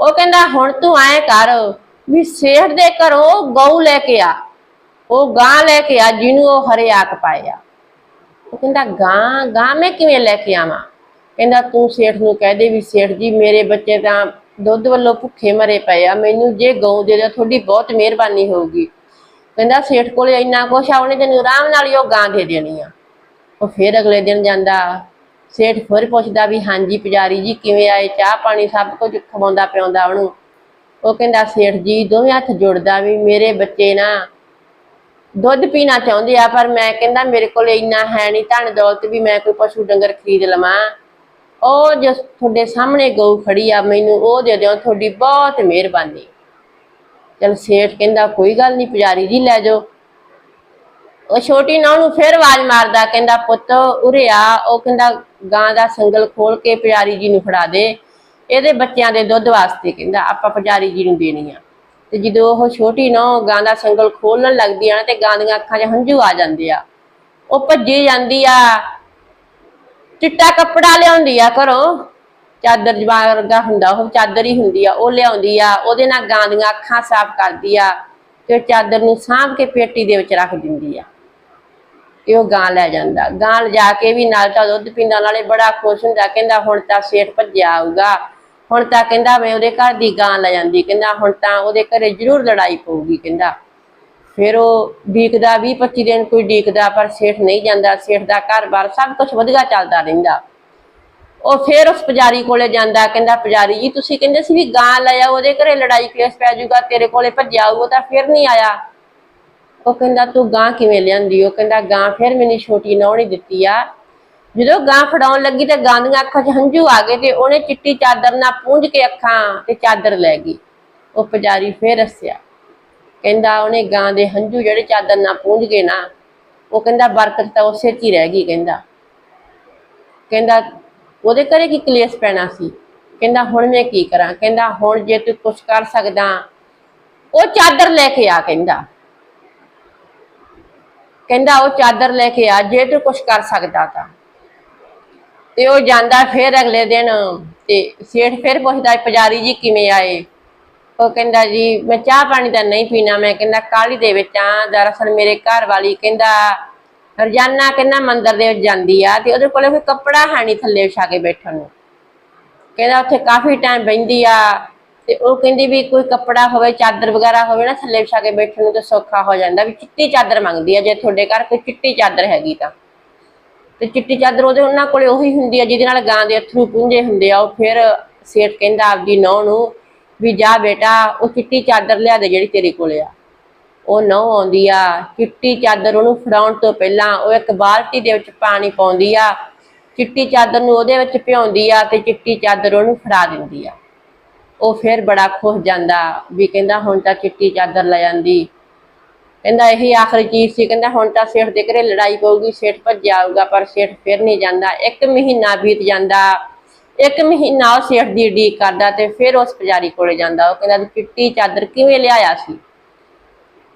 ਉਹ ਕਹਿੰਦਾ, ਹੁਣ ਤੂੰ ਐ ਕਰ ਵੀ ਸੇਠ ਦੇ ਘਰੋਂ ਗਊ ਲੈ ਕੇ ਆ। ਉਹ ਗਾਂ ਲੈ ਕੇ ਆ, ਜਿਹਨੂੰ ਉਹ ਹਰੇ ਆਕ ਪਾਇਆ ਉਹ ਕਹਿੰਦਾ, ਗਾਂ ਗਾਂ ਮੈਂ ਕਿਵੇਂ ਲੈ ਕੇ ਆਵਾਂ? ਕਹਿੰਦਾ, ਤੂੰ ਸੇਠ ਨੂੰ ਕਹਿ ਦੇ ਵੀ ਸੇਠ ਜੀ, ਮੇਰੇ ਬੱਚੇ ਤਾਂ ਦੁੱਧ ਵੱਲੋਂ ਭੁੱਖੇ ਮਰੇ ਪਏ ਆ, ਮੈਨੂੰ ਜੇ ਗਊ ਦੇ ਦਿਓ, ਤੁਹਾਡੀ ਬਹੁਤ ਮਿਹਰਬਾਨੀ ਹੋਊਗੀ। ਕਹਿੰਦਾ, ਸੇਠ ਕੋਲੇ ਇੰਨਾ ਕੁਛ ਆ, ਉਹਨੇ ਤੈਨੂੰ ਆਰਾਮ ਨਾਲ ਹੀ ਉਹ ਗਾਂ ਦੇ ਦੇਣੀ ਆ। ਉਹ ਫੇਰ ਅਗਲੇ ਦਿਨ ਜਾਂਦਾ। ਸੇਠ ਫਿਰ ਪੁੱਛਦਾ ਵੀ, ਹਾਂਜੀ ਪੁਜਾਰੀ ਜੀ, ਕਿਵੇਂ ਆਏ? ਚਾਹ ਪਾਣੀ ਸਭ ਕੁਝ ਖਵਾਉਂਦਾ ਪਿਆਉਂਦਾ ਉਹਨੂੰ? ਉਹ ਕਹਿੰਦਾ, ਸੇਠ ਜੀ, ਦੋਵੇਂ ਹੱਥ ਜੁੜਦਾ ਵੀ ਮੇਰੇ ਬੱਚੇ ਨਾ ਦੁੱਧ ਪੀਣਾ ਚਾਹੁੰਦੇ ਆ, ਪਰ ਮੈਂ ਕਹਿੰਦਾ ਮੇਰੇ ਕੋਲ ਇੰਨਾ ਹੈ ਨਹੀਂ ਧਨ ਦੌਲਤ ਵੀ ਮੈਂ ਕੋਈ ਪਸ਼ੂ ਡੰਗਰ ਖਰੀਦ ਲਵਾਂ। ਉਹ ਜੋ ਤੁਹਾਡੇ ਸਾਹਮਣੇ ਗਊ ਖੜੀ ਆ, ਮੈਨੂੰ ਉਹ ਦੇ ਦਿਓ, ਤੁਹਾਡੀ ਬਹੁਤ ਮਿਹਰਬਾਨੀ। ਚਲ ਸੇਠ ਕਹਿੰਦਾ, ਕੋਈ ਗੱਲ ਨਹੀਂ ਪੁਜਾਰੀ ਜੀ, ਲੈ ਜਾਓ। ਉਹ ਛੋਟੀ ਨੌਂ ਨੂੰ ਫਿਰ ਆਵਾਜ਼ ਮਾਰਦਾ, ਕਹਿੰਦਾ, ਪੁੱਤ, ਉਰੇ ਆ। ਉਹ ਕਹਿੰਦਾ, ਗਾਂ ਦਾ ਸੰਗਲ ਖੋਲ ਕੇ ਪੁਜਾਰੀ ਜੀ ਨੂੰ ਫੜਾ ਦੇ। ਇਹਦੇ ਬੱਚਿਆਂ ਦੇ ਦੁੱਧ ਵਾਸਤੇ ਕਹਿੰਦਾ, ਆਪਾਂ ਪੁਜਾਰੀ ਜੀ ਨੂੰ ਦੇਣੀ ਆ। ਤੇ ਜਦੋਂ ਉਹ ਛੋਟੀ ਨੌਂ ਗਾਂ ਦਾ ਸੰਗਲ ਖੋਲਣ ਲੱਗਦੀ ਆ ਤੇ ਗਾਂ ਦੀਆਂ ਅੱਖਾਂ 'ਚ ਹੰਝੂ ਆ ਜਾਂਦੇ ਆ। ਉਹ ਭੱਜੀ ਜਾਂਦੀ ਆ। ਚਿੱਟਾ ਕੱਪੜਾ ਲਿਆਉਂਦੀ ਆ ਘਰੋਂ। ਚਾਦਰ ਵਰਗਾ ਹੁੰਦਾ, ਉਹ ਚਾਦਰ ਹੀ ਹੁੰਦੀ ਆ, ਉਹ ਲਿਆਉਂਦੀ ਆ। ਉਹਦੇ ਨਾਲ ਗਾਂ ਦੀਆਂ ਅੱਖਾਂ ਸਾਫ਼ ਕਰਦੀ ਆ ਤੇ ਉਹ ਚਾਦਰ ਨੂੰ ਸਾਂਭ ਕੇ ਪੇਟੀ ਦੇ ਵਿੱਚ ਰੱਖ ਦਿੰਦੀ ਆ। ਤੇ ਉਹ ਗਾਂ ਲੈ ਜਾਂਦਾ। ਗਾਂ ਲਿਜਾ ਕੇ ਵੀ ਨਾਲ ਤਾਂ ਦੁੱਧ ਪੀਂਦਾ ਨਾਲੇ ਬੜਾ ਖੁਸ਼ ਹੁੰਦਾ, ਕਹਿੰਦਾ ਹੁਣ ਤਾਂ ਸੇਠ ਭੱਜਿਆ ਆਊਗਾ। ਹੁਣ ਤਾਂ ਕਹਿੰਦਾ ਮੈਂ ਉਹਦੇ ਘਰ ਦੀ ਗਾਂ ਲੈ ਜਾਂਦੀ, ਕਹਿੰਦਾ ਹੁਣ ਤਾਂ ਉਹਦੇ ਘਰੇ ਜ਼ਰੂਰ ਲੜਾਈ ਪਊਗੀ, ਕਹਿੰਦਾ। ਫਿਰ ਉਹ ਡੀਕਦਾ 20 25 ਦਿਨ ਕੋਈ ਡੀਕਦਾ, ਪਰ ਸੇਠ ਨਹੀਂ ਜਾਂਦਾ, ਸੇਠ ਦਾ ਘਰ-ਬਾਰ ਸਭ ਕੁਝ ਵਧੀਆ ਚੱਲਦਾ ਰਹਿੰਦਾ। ਉਹ ਫਿਰ ਉਸ ਪੁਜਾਰੀ ਕੋਲੇ ਜਾਂਦਾ, ਕਹਿੰਦਾ, ਪੁਜਾਰੀ ਜੀ, ਤੁਸੀਂ ਕਹਿੰਦੇ ਸੀ ਵੀ ਗਾਂ ਲੈ ਆਓ, ਉਹਦੇ ਘਰੇ ਲੜਾਈ ਕੇਸ ਪੈ ਜਾਊਗਾ ਤੇਰੇ ਕੋਲੇ ਭੱਜਿਆ ਉਹ ਤਾਂ ਫਿਰ ਨਹੀਂ ਆਇਆ। ਉਹ ਕਹਿੰਦਾ, ਤੂੰ ਗਾਂ ਕਿਵੇਂ ਲਿਆਂਦੀ? ਉਹ ਕਹਿੰਦਾ, ਗਾਂ ਫਿਰ ਮੈਨੂੰ ਛੋਟੀ ਨੌਣੀ ਦਿੱਤੀ ਆ ਜਦੋਂ ਗਾਂ ਫੜਾਉਣ ਲੱਗੀ ਤੇ ਗਾਂ ਦੀਆਂ ਅੱਖਾਂ 'ਚ ਹੰਝੂ ਆ ਗਏ ਤੇ ਉਹਨੇ ਚਿੱਟੀ ਚਾਦਰ ਨਾਲ ਪੂੰਝ ਕੇ ਅੱਖਾਂ ਤੇ ਚਾਦਰ ਲੈ ਗਈ। ਉਹ ਪੁਜਾਰੀ ਫੇਰ ਹੱਸਿਆ। ਕਹਿੰਦਾ ਉਹਨੇ ਗਾਂ ਦੇ ਹੰਝੂ ਜਿਹੜੇ ਚਾਦਰ ਨਾਲ ਪੂੰਝ ਗਏ ਨਾ, ਉਹ ਕਹਿੰਦਾ ਬਰਕਤ ਤਾਂ ਉਸੇ 'ਚ ਹੀ ਰਹਿ ਗਈ ਕਹਿੰਦਾ। ਕਹਿੰਦਾ ਉਹਦੇ ਘਰੇ ਕੀ ਕਲੇਸ਼ ਪੈਣਾ ਸੀ? ਕਹਿੰਦਾ ਹੁਣ ਮੈਂ ਕੀ ਕਰਾਂ? ਕਹਿੰਦਾ ਹੁਣ ਜੇ ਤੂੰ ਕੁਝ ਕਰ ਸਕਦਾ, ਉਹ ਚਾਦਰ ਲੈ ਕੇ ਆ ਕਹਿੰਦਾ। ਕਹਿੰਦਾ ਉਹ ਚਾਦਰ ਲੈ ਕੇ ਆ, ਜੇ ਤੂੰ ਕੁਝ ਕਰ ਸਕਦਾ ਤਾਂ। ਤੇ ਉਹ ਜਾਂਦਾ ਫਿਰ ਅਗਲੇ ਦਿਨ, ਤੇ ਸੇਠ ਫਿਰ ਪੁੱਛਦਾ ਪੁਜਾਰੀ ਜੀ ਕਿਵੇਂ ਆਏ? ਉਹ ਕਹਿੰਦਾ ਜੀ, ਮੈਂ ਚਾਹ ਪਾਣੀ ਤਾਂ ਨਹੀਂ ਪੀਣਾ, ਮੈਂ ਕਹਿੰਦਾ ਕਾਲੀ ਦੇ ਵਿੱਚ ਆ, ਦਰਅਸਲ ਮੇਰੇ ਘਰ ਵਾਲੀ ਕਹਿੰਦਾ, ਰੋਜ਼ਾਨਾ ਕਹਿੰਦਾ ਮੰਦਿਰ ਦੇ ਵਿੱਚ ਜਾਂਦੀ ਆ, ਤੇ ਉਹਦੇ ਕੋਲੇ ਕੋਈ ਕੱਪੜਾ ਹੈ ਨਹੀਂ ਥੱਲੇ ਵਿਛਾ ਕੇ ਬੈਠਣ ਨੂੰ। ਕਹਿੰਦਾ ਉੱਥੇ ਕਾਫੀ ਟਾਈਮ ਬੈੰਦੀ ਆ, ਤੇ ਉਹ ਕਹਿੰਦੀ ਵੀ ਕੋਈ ਕੱਪੜਾ ਹੋਵੇ, ਚਾਦਰ ਵਗੈਰਾ ਹੋਵੇ ਨਾ ਥੱਲੇ ਵਿਛਾ ਕੇ ਬੈਠਣ ਨੂੰ ਤਾਂ ਸੌਖਾ ਹੋ ਜਾਂਦਾ, ਵੀ ਚਿੱਟੀ ਚਾਦਰ ਮੰਗਦੀ ਆ, ਜੇ ਤੁਹਾਡੇ ਘਰ ਕੋਈ ਚਿੱਟੀ ਚਾਦਰ ਹੈਗੀ ਤਾਂ। ਤੇ ਚਿੱਟੀ ਚਾਦਰ ਉਹਦੇ ਉਹਨਾਂ ਕੋਲੇ ਉਹੀ ਹੁੰਦੀ ਆ, ਜਿਹਦੇ ਨਾਲ ਗਾਂ ਦੇ ਅਥਰੂ ਪੁੰਝੇ ਹੁੰਦੇ ਆ। ਉਹ ਫਿਰ ਸੇਠ ਕਹਿੰਦਾ ਆਪਦੀ ਨੌਂ ਨੂੰ ਵੀ ਜਾ ਬੇਟਾ, ਉਹ ਚਿੱਟੀ ਚਾਦਰ ਲਿਆ ਦੇ ਜਿਹੜੀ ਤੇਰੇ ਕੋਲੇ ਆ। ਉਹ ਨੌਂ ਆਉਂਦੀ ਆ, ਚਿੱਟੀ ਚਾਦਰ ਉਹਨੂੰ ਫੜਾਉਣ ਤੋਂ ਪਹਿਲਾਂ ਉਹ ਇੱਕ ਬਾਲਟੀ ਦੇ ਵਿੱਚ ਪਾਣੀ ਪਾਉਂਦੀ ਆ, ਚਿੱਟੀ ਚਾਦਰ ਨੂੰ ਉਹਦੇ ਵਿੱਚ ਭਿਉਂਦੀ ਆ ਤੇ ਚਿੱਟੀ ਚਾਦਰ ਉਹਨੂੰ ਫੜਾ ਦਿੰਦੀ ਆ। ਉਹ ਫਿਰ ਬੜਾ ਖੁਸ਼ ਜਾਂਦਾ ਵੀ ਕਹਿੰਦਾ ਹੁਣ ਤਾਂ ਚਿੱਟੀ ਚਾਦਰ ਲੈ ਜਾਂਦੀ ਕਹਿੰਦਾ ਇਹੀ ਆਖਰੀ ਚੀਜ਼ ਸੀ, ਕਹਿੰਦਾ ਹੁਣ ਤਾਂ ਸੇਠ ਦੇ ਘਰੇ ਲੜਾਈ ਪਊਗੀ, ਸੇਠ ਭੱਜ ਆਊਗਾ, ਪਰ ਸੇਠ ਫਿਰ ਨਹੀਂ ਜਾਂਦਾ। ਇੱਕ ਮਹੀਨਾ ਬੀਤ ਜਾਂਦਾ, ਇੱਕ ਮਹੀਨਾ ਉਹ ਸੇਠ ਦੀ ਉਡੀਕ ਕਰਦਾ ਤੇ ਫਿਰ ਉਸ ਪੁਜਾਰੀ ਕੋਲੇ ਜਾਂਦਾ। ਉਹ ਕਹਿੰਦਾ ਚਿੱਟੀ ਚਾਦਰ ਕਿਵੇਂ ਲਿਆਇਆ ਸੀ?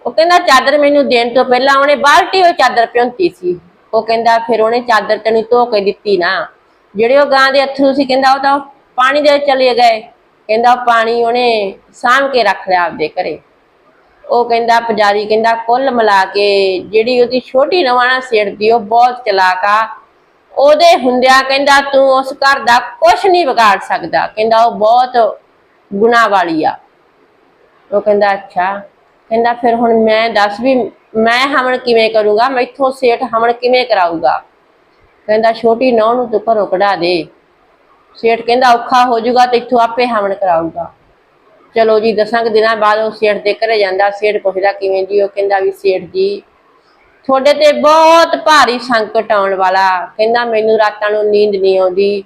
ਉਹ ਕਹਿੰਦਾ ਚਾਦਰ ਮੈਨੂੰ ਦੇਣ ਤੋਂ ਪਹਿਲਾਂ ਉਹਨੇ ਬਾਲਟੀ ਉਹ ਚਾਦਰ ਪਿਉਂਤੀ ਸੀ। ਉਹ ਕਹਿੰਦਾ ਫਿਰ ਉਹਨੇ ਚਾਦਰ ਤੈਨੂੰ ਧੋ ਕੇ ਦਿੱਤੀ ਨਾ। ਜਿਹੜੇ ਉਹ ਗਾਂ ਦੇ ਅੱਥਰੂ ਸੀ, ਕਹਿੰਦਾ ਉਹ ਤਾਂ ਪਾਣੀ ਦੇ ਚਲੇ ਗਏ। ਕਹਿੰਦਾ ਪਾਣੀ ਉਹਨੇ ਸਾਂਭ ਕੇ ਰੱਖ ਲਿਆ ਆਪਦੇ ਘਰੇ। ਉਹ ਕਹਿੰਦਾ, ਪੁਜਾਰੀ ਕਹਿੰਦਾ, ਕੁੱਲ ਮਿਲਾ ਕੇ ਜਿਹੜੀ ਉਹਦੀ ਛੋਟੀ ਨਵਾਣਾ ਸੇਠ ਦੀ, ਉਹ ਬਹੁਤ ਚਲਾਕ ਆ। ਉਹਦੇ ਹੁੰਦਿਆਂ ਕਹਿੰਦਾ, ਤੂੰ ਉਸ ਘਰ ਦਾ ਕੁਝ ਨਹੀਂ ਵਿਗਾੜ ਸਕਦਾ। ਕਹਿੰਦਾ, ਉਹ ਬਹੁਤ ਗੁਨਾਹ ਵਾਲੀ ਆ। ਉਹ ਕਹਿੰਦਾ, ਅੱਛਾ। ਕਹਿੰਦਾ, ਫਿਰ ਹੁਣ ਮੈਂ ਦੱਸ ਵੀ, ਮੈਂ ਹਮਣ ਕਿਵੇਂ ਕਰੂੰਗਾ? ਮੈਥੋਂ ਸੇਠ ਹਮਣ ਕਿਵੇਂ ਕਰਾਊਗਾ? ਕਹਿੰਦਾ, ਛੋਟੀ ਨੌਂ ਨੂੰ ਤੂੰ ਘਰੋਂ ਕਢਾ ਦੇ। ਸੇਠ ਕਹਿੰਦਾ, ਔਖਾ ਹੋ ਜਾਊਗਾ ਤੇ ਇੱਥੋਂ ਆਪੇ ਹਮਣ ਕਰਾਊਗਾ। ਚਲੋ ਜੀ, ਦਸਾਂ ਕੁ ਦਿਨਾਂ ਬਾਅਦ ਉਹ ਸੇਠ ਦੇ ਘਰੇ ਜਾਂਦਾ, ਸੇਠ ਪੁੱਛਦਾ ਕਿਵੇਂ ਜੀ, ਉਹ ਕਹਿੰਦਾ ਵੀ ਸੇਠ ਜੀ, ਤੁਹਾਡੇ ਤੇ ਬਹੁਤ ਭਾਰੀ ਸੰਕਟ ਆਉਣ ਵਾਲਾ। ਕਹਿੰਦਾ ਮੈਨੂੰ ਰਾਤਾਂ ਨੂੰ ਨੀਂਦ ਨਹੀਂ ਆਉਂਦੀ।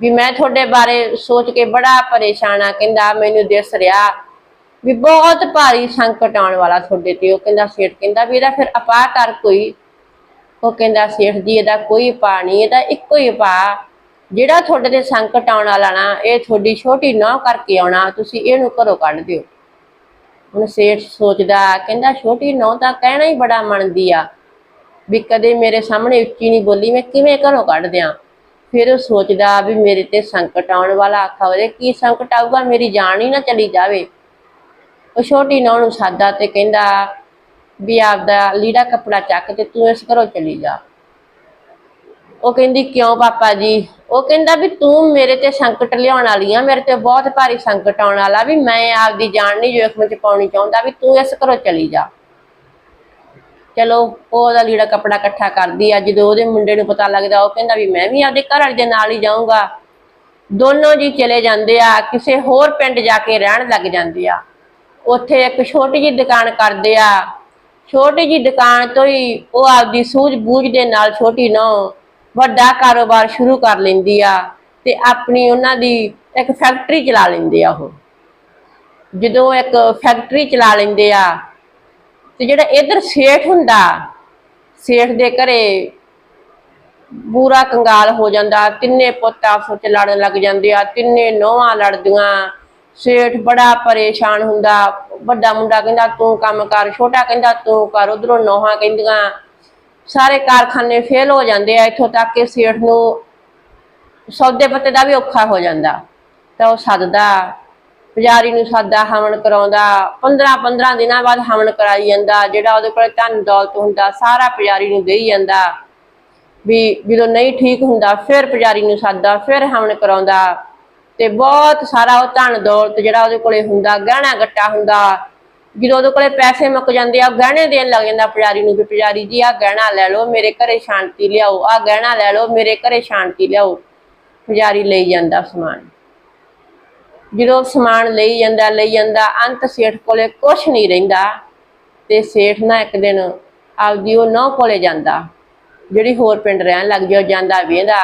ਵੀ ਮੈਂ ਤੁਹਾਡੇ ਬਾਰੇ ਸੋਚ ਕੇ ਬੜਾ ਪਰੇਸ਼ਾਨ ਆ ਕਹਿੰਦਾ ਮੈਨੂੰ ਦਿਸ ਰਿਹਾ ਵੀ ਬਹੁਤ ਭਾਰੀ ਸੰਕਟ ਆਉਣ ਵਾਲਾ ਤੁਹਾਡੇ ਤੇ। ਉਹ ਕਹਿੰਦਾ ਸੇਠ, ਕਹਿੰਦਾ ਵੀ ਇਹਦਾ ਫਿਰ ਅਪਾਹ ਕਰ ਕੋਈ। ਉਹ ਕਹਿੰਦਾ ਸੇਠ ਜੀ, ਇਹਦਾ ਕੋਈ ਉਪਾਅ ਨਹੀਂ, ਇਹਦਾ ਇੱਕੋ ਹੀ ਉਪਾਅ ਜਿਹੜਾ ਤੁਹਾਡੇ ਤੇ ਸੰਕਟ ਆਉਣ ਵਾਲਾ ਨਾ, ਇਹ ਤੁਹਾਡੀ ਛੋਟੀ ਨੌ ਕਰਕੇ ਆਉਣਾ, ਤੁਸੀਂ ਇਹਨੂੰ ਘਰੋਂ ਕੱਢ ਦਿਓ। ਹੁਣ ਸੇਠ ਸੋਚਦਾ, ਕਹਿੰਦਾ ਛੋਟੀ ਨੌ ਤਾਂ ਕਹਿਣਾ ਹੀ ਬੜਾ ਮੰਨਦੀ ਆ, ਵੀ ਕਦੇ ਮੇਰੇ ਸਾਹਮਣੇ ਉੱਚੀ ਨਹੀਂ ਬੋਲੀ, ਮੈਂ ਕਿਵੇਂ ਘਰੋਂ ਕੱਢ ਦਿਆਂ? ਫਿਰ ਉਹ ਸੋਚਦਾ ਵੀ ਮੇਰੇ ਤੇ ਸੰਕਟ ਆਉਣ ਵਾਲਾ ਆਖਾ ਉਹਦੇ ਕੀ ਸੰਕਟ ਆਊਗਾ, ਮੇਰੀ ਜਾਨ ਹੀ ਨਾ ਚਲੀ ਜਾਵੇ। ਉਹ ਛੋਟੀ ਨੌ ਨੂੰ ਸਾਦਾ ਤੇ ਕਹਿੰਦਾ ਵੀ ਆਪਦਾ ਲੀੜਾ ਕੱਪੜਾ ਚੱਕ ਤੇ ਤੂੰ ਇਸ ਘਰੋਂ ਚਲੀ ਜਾ। ਉਹ ਕਹਿੰਦੀ, ਕਿਉਂ ਪਾਪਾ ਜੀ? ਉਹ ਕਹਿੰਦਾ ਵੀ, ਤੂੰ ਮੇਰੇ ਤੇ ਸੰਕਟ ਲਿਆਉਣ ਵਾਲੀ ਆ। ਮੇਰੇ ਤੇ ਬਹੁਤ ਭਾਰੀ ਸੰਕਟ ਆਉਣ ਵਾਲਾ ਵੀ ਮੈਂ ਆਪਦੀ ਜਾਨ ਨਹੀਂ ਜੋਖਮ ਚ ਪਾਉਣੀ ਚਾਹੁੰਦਾ ਵੀ ਤੂੰ ਇਸ ਘਰੋਂ ਚਲੀ ਜਾ। ਚਲੋ, ਉਹ ਉਹਦਾ ਲੀੜਾ ਕੱਪੜਾ ਇਕੱਠਾ ਕਰਦੀ ਆ। ਜਦੋਂ ਉਹਦੇ ਮੁੰਡੇ ਨੂੰ ਪਤਾ ਲੱਗਦਾ, ਉਹ ਕਹਿੰਦਾ ਵੀ, ਮੈਂ ਵੀ ਆਪਦੇ ਘਰ ਵਾਲੇ ਦੇ ਨਾਲ ਹੀ ਜਾਊਂਗਾ। ਦੋਨੋਂ ਜੀ ਚਲੇ ਜਾਂਦੇ ਆ। ਕਿਸੇ ਹੋਰ ਪਿੰਡ ਜਾ ਕੇ ਰਹਿਣ ਲੱਗ ਜਾਂਦੇ ਆ। ਉੱਥੇ ਇੱਕ ਛੋਟੀ ਜਿਹੀ ਦੁਕਾਨ ਕਰਦੇ ਆ। ਛੋਟੀ ਜਿਹੀ ਦੁਕਾਨ ਤੋਂ ਹੀ ਉਹ ਆਪਦੀ ਸੂਝ-ਬੂਝ ਦੇ ਨਾਲ ਛੋਟੀ ਨੌ ਵੱਡਾ ਕਾਰੋਬਾਰ ਸ਼ੁਰੂ ਕਰ ਲੈਂਦੀ ਆ ਤੇ ਆਪਣੀ ਉਹਨਾਂ ਦੀ ਇੱਕ ਫੈਕਟਰੀ ਚਲਾ ਲੈਂਦੇ ਆ ਉਹ। ਜਦੋਂ ਇੱਕ ਫੈਕਟਰੀ ਚਲਾ ਲੈਂਦੇ ਆ ਤੇ ਜਿਹੜਾ ਇਧਰ ਸੇਠ ਹੁੰਦਾ, ਸੇਠ ਦੇ ਘਰੇ ਬੂਰਾ ਕੰਗਾਲ ਹੋ ਜਾਂਦਾ, ਤਿੰਨੇ ਪੁੱਤ ਆਪਸ ਵਿੱਚ ਲੜਨ ਲੱਗ ਜਾਂਦੇ ਆ, ਤਿੰਨੇ ਨੋਹਾਂ ਲੜਦੀਆਂ, ਸੇਠ ਬੜਾ ਪਰੇਸ਼ਾਨ ਹੁੰਦਾ, ਵੱਡਾ ਮੁੰਡਾ ਕਹਿੰਦਾ ਤੂੰ ਕੰਮ ਕਰ, ਛੋਟਾ ਕਹਿੰਦਾ ਤੂੰ ਕਰ, ਉਧਰੋਂ ਨੋਹਾਂ ਕਹਿੰਦੀਆਂ ਸਾਰੇ ਕਾਰਖਾਨੇ ਫੇਲ ਹੋ ਜਾਂਦੇ ਆ, ਇੱਥੋਂ ਤੱਕ ਕਿ ਸੇਠ ਨੂੰ ਸੌਦੇ ਪੱਤੇ ਦਾ ਵੀ ਔਖਾ ਹੋ ਜਾਂਦਾ। ਤਾਂ ਉਹ ਸੱਦਦਾ, ਪੁਜਾਰੀ ਨੂੰ ਸਾਦਾ ਹਵਨ ਕਰਾਉਂਦਾ 15 15 ਦਿਨਾਂ ਬਾਅਦ ਹਵਨ ਕਰਾਈ ਜਾਂਦਾ, ਜਿਹੜਾ ਉਹਦੇ ਕੋਲ ਧਨ ਦੌਲਤ ਹੁੰਦਾ, ਸਾਰਾ ਪੁਜਾਰੀ ਨੂੰ ਦੇਈ ਜਾਂਦਾ। ਵੀ ਜਦੋਂ ਨਹੀਂ ਠੀਕ ਹੁੰਦਾ, ਫਿਰ ਪੁਜਾਰੀ ਨੂੰ ਸਾਦਾ ਫਿਰ ਹਵਨ ਕਰਾਉਂਦਾ। ਤੇ ਬਹੁਤ ਸਾਰਾ ਉਹ ਧਨ ਦੌਲਤ ਜਿਹੜਾ ਉਹਦੇ ਕੋਲੇ ਹੁੰਦਾ, ਗਹਿਣਾ ਗੱਟਾ ਹੁੰਦਾ ਜਦੋਂ ਉਹਦੇ ਕੋਲੇ ਪੈਸੇ ਮੁੱਕ ਜਾਂਦੇ ਆ, ਉਹ ਗਹਿਣੇ ਦੇਣ ਲੱਗ ਜਾਂਦਾ ਪੁਜਾਰੀ ਨੂੰ ਵੀ, ਪੁਜਾਰੀ ਜੀ ਆ ਗਹਿਣਾ ਲੈ ਲਓ, ਮੇਰੇ ਘਰੇ ਸ਼ਾਂਤੀ ਲਿਆਓ ਆ ਗਹਿਣਾ ਲੈ ਲਓ, ਮੇਰੇ ਘਰੇ ਸ਼ਾਂਤੀ ਲਿਆਓ। ਪੁਜਾਰੀ ਲਈ ਜਾਂਦਾ ਸਮਾਨ। ਜਦੋਂ ਸਮਾਨ ਲਈ ਜਾਂਦਾ ਲਈ ਜਾਂਦਾ, ਅੰਤ ਸੇਠ ਕੋਲੇ ਕੁਝ ਨਹੀਂ ਰਹਿੰਦਾ ਤੇ ਸੇਠ ਨਾ ਇੱਕ ਦਿਨ ਆਪਦੀ ਉਹ ਨੌ ਕੋਲੇ ਜਾਂਦਾ, ਜਿਹੜੀ ਹੋਰ ਪਿੰਡ ਰਹਿਣ ਲੱਗ ਗਿਆ ਜਾਂਦਾ ਵੇਂਦਾ।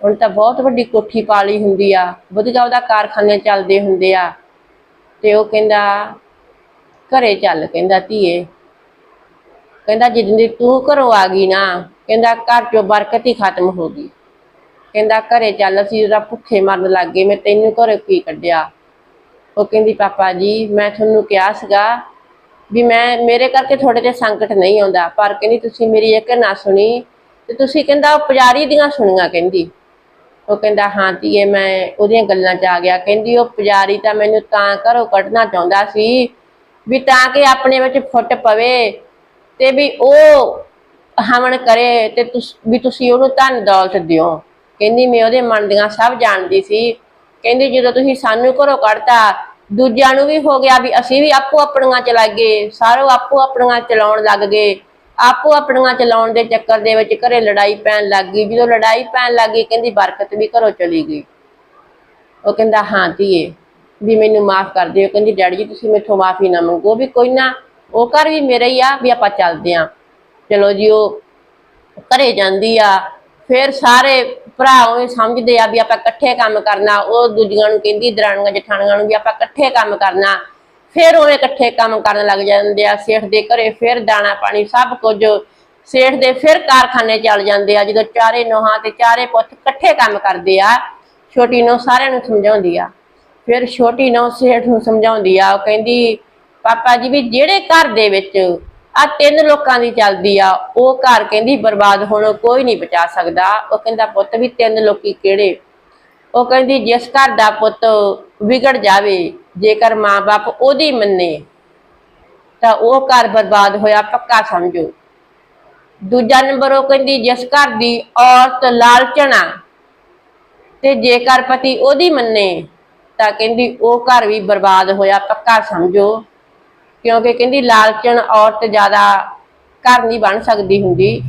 ਹੁਣ ਤਾਂ ਬਹੁਤ ਵੱਡੀ ਕੋਠੀ ਪਾ ਲਈ ਹੁੰਦੀ ਆ, ਵਧੀਆ ਉਹਦਾ ਕਾਰਖਾਨੇ ਚੱਲਦੇ ਹੁੰਦੇ ਆ। ਤੇ ਉਹ ਕਹਿੰਦਾ ਘਰੇ ਚੱਲ ਕਹਿੰਦਾ ਧੀਏ। ਕਹਿੰਦਾ ਜਿੱਦਣ ਦੀ ਤੂੰ ਘਰੋਂ ਆ ਗਈ ਨਾ, ਕਹਿੰਦਾ ਘਰ ਚੋਂ ਬਰਕਤ ਹੀ ਖਤਮ ਹੋ ਗਈ। ਕਹਿੰਦਾ ਘਰੇ ਚੱਲ ਅਸੀਂ ਉਹਦਾ ਭੁੱਖੇ ਮਰਨ ਲੱਗ ਗਏ, ਮੈਂ ਤੈਨੂੰ ਘਰੇ ਕੀ ਕੱਢਿਆ? ਉਹ ਕਹਿੰਦੀ, ਪਾਪਾ ਜੀ, ਮੈਂ ਤੁਹਾਨੂੰ ਕਿਹਾ ਸੀਗਾ ਵੀ ਮੈਂ, ਮੇਰੇ ਕਰਕੇ ਤੁਹਾਡੇ ਤੇ ਸੰਕਟ ਨਹੀਂ ਆਉਂਦਾ, ਪਰ ਕਹਿੰਦੀ ਤੁਸੀਂ ਮੇਰੀ ਇੱਕ ਨਾ ਸੁਣੀ ਤੇ ਤੁਸੀਂ ਕਹਿੰਦਾ ਉਹ ਪੁਜਾਰੀ ਦੀਆਂ ਸੁਣੀਆਂ ਕਹਿੰਦੀ। ਉਹ ਕਹਿੰਦਾ, ਹਾਂ ਧੀਏ, ਮੈਂ ਉਹਦੀਆਂ ਗੱਲਾਂ 'ਚ ਆ ਗਿਆ। ਕਹਿੰਦੀ, ਉਹ ਪੁਜਾਰੀ ਤਾਂ ਮੈਨੂੰ ਤਾਂ ਘਰੋਂ ਕੱਢਣਾ ਚਾਹੁੰਦਾ ਸੀ ਵੀ ਤਾਂ ਕਿ ਆਪਣੇ ਵਿੱਚ ਫੁੱਟ ਪਵੇ ਤੇ ਵੀ ਉਹ ਹਵਨ ਕਰੇ ਤੇ ਤੁਸ, ਵੀ ਤੁਸੀਂ ਉਹਨੂੰ ਧਨ ਦੌਲਤ ਦਿਓ। ਕਹਿੰਦੀ ਮੈਂ ਉਹਦੇ ਮਨ ਦੀਆਂ ਸਭ ਜਾਣਦੀ ਸੀ। ਕਹਿੰਦੀ ਜਦੋਂ ਤੁਸੀਂ ਸਾਨੂੰ ਘਰੋਂ ਕੱਢਤਾ, ਦੂਜਿਆਂ ਨੂੰ ਵੀ ਹੋ ਗਿਆ ਵੀ ਅਸੀਂ ਵੀ ਆਪੋ ਆਪਣੀਆਂ ਚਲਾਈਏ, ਸਾਰੋ ਆਪੋ ਆਪਣੀਆਂ ਚਲਾਉਣ ਲੱਗ ਗਏ। ਆਪੋ ਆਪਣੀਆਂ ਚਲਾਉਣ ਦੇ ਚੱਕਰ ਦੇ ਵਿੱਚ ਘਰੇ ਲੜਾਈ ਪੈਣ ਲੱਗ ਗਈ। ਜਦੋਂ ਲੜਾਈ ਪੈਣ ਲੱਗ ਗਈ, ਕਹਿੰਦੀ ਬਰਕਤ ਵੀ ਘਰੋਂ ਚਲੀ ਗਈ। ਉਹ ਕਹਿੰਦਾ, ਹਾਂ ਧੀਏ ਵੀ ਮੈਨੂੰ ਮਾਫ ਕਰ ਦਿਓ। ਕਹਿੰਦੀ, ਡੈਡੀ ਜੀ, ਤੁਸੀਂ ਮੇਥੋਂ ਮਾਫੀ ਨਾ ਮੰਗੋ। ਵੀ ਕੋਈ ਨਾ, ਉਹ ਘਰ ਵੀ ਮੇਰਾ ਹੀ ਆ, ਵੀ ਆਪਾਂ ਚੱਲਦੇ ਆ। ਚਲੋ ਜੀ, ਉਹ ਘਰੇ ਜਾਂਦੀ ਆ। ਫਿਰ ਸਾਰੇ ਭਰਾ ਉਹ ਸਮਝਦੇ ਆ ਵੀ ਆਪਾਂ ਇਕੱਠੇ ਕੰਮ ਕਰਨਾ। ਉਹ ਦੂਜੀਆਂ ਨੂੰ ਕਹਿੰਦੀ, ਦਰਾਣੀਆਂ, ਜਠਾਣੀਆਂ ਨੂੰ ਵੀ ਆਪਾਂ ਇਕੱਠੇ ਕੰਮ ਕਰਨਾ। ਫਿਰ ਉਹ ਇਕੱਠੇ ਕੰਮ ਕਰਨ ਲੱਗ ਜਾਂਦੇ ਆ। ਸੇਠ ਦੇ ਘਰੇ ਫਿਰ ਦਾਣਾ ਪਾਣੀ ਸਭ ਕੁਝ। ਸੇਠ ਦੇ ਫਿਰ ਕਾਰਖਾਨੇ ਚੱਲ ਜਾਂਦੇ ਆ। ਜਦੋਂ ਚਾਰੇ ਨੋਹਾਂ ਤੇ ਚਾਰੇ ਪੁੱਤ ਇਕੱਠੇ ਕੰਮ ਕਰਦੇ ਆ, ਛੋਟੀ ਨੂੰ ਸਾਰਿਆਂ ਨੂੰ ਸਮਝਾਉਂਦੀ ਆ। ਫਿਰ ਛੋਟੀ ਨੂੰ ਸੇਠ ਨੂੰ ਸਮਝਾਉਂਦੀ ਆ, ਉਹ ਕਹਿੰਦੀ, ਪਾਪਾ ਜੀ ਵੀ ਜਿਹੜੇ ਘਰ ਦੇ ਵਿੱਚ ਆ ਤਿੰਨ ਲੋਕਾਂ ਦੀ ਚੱਲਦੀ ਆ, ਉਹ ਘਰ ਕਹਿੰਦੀ ਬਰਬਾਦ ਹੋਣੋਂ ਕੋਈ ਨਹੀਂ ਬਚਾ ਸਕਦਾ। ਉਹ ਕਹਿੰਦਾ, ਪੁੱਤ ਵੀ ਤਿੰਨ ਲੋਕੀ ਕਿਹੜੇ? ਉਹ ਕਹਿੰਦੀ, ਜਿਸ ਘਰ ਦਾ ਪੁੱਤ ਵਿਗੜ ਜਾਵੇ, ਜੇਕਰ ਮਾਂ-ਬਾਪ ਉਹਦੀ ਮੰਨੇ, ਤਾਂ ਉਹ ਘਰ ਬਰਬਾਦ ਹੋਇਆ ਪੱਕਾ ਸਮਝੋ। ਦੂਜਾ ਨੰਬਰ, ਉਹ ਕਹਿੰਦੀ, ਜਿਸ ਘਰ ਦੀ ਔਰਤ ਲਾਲਚਣਾ ਤੇ ਜੇਕਰ ਪਤੀ ਉਹਦੀ ਮੰਨੇ ਤਾਂ ਕਹਿੰਦੀ ਉਹ ਘਰ ਵੀ ਬਰਬਾਦ ਹੋਇਆ ਪੱਕਾ ਸਮਝੋ। ਕਿਉਂਕਿ ਕਹਿੰਦੀ ਲਾਲਚਣ ਔਰਤ ਜ਼ਿਆਦਾ ਘਰ ਨਹੀਂ ਬਣ ਸਕਦੀ ਹੁੰਦੀ।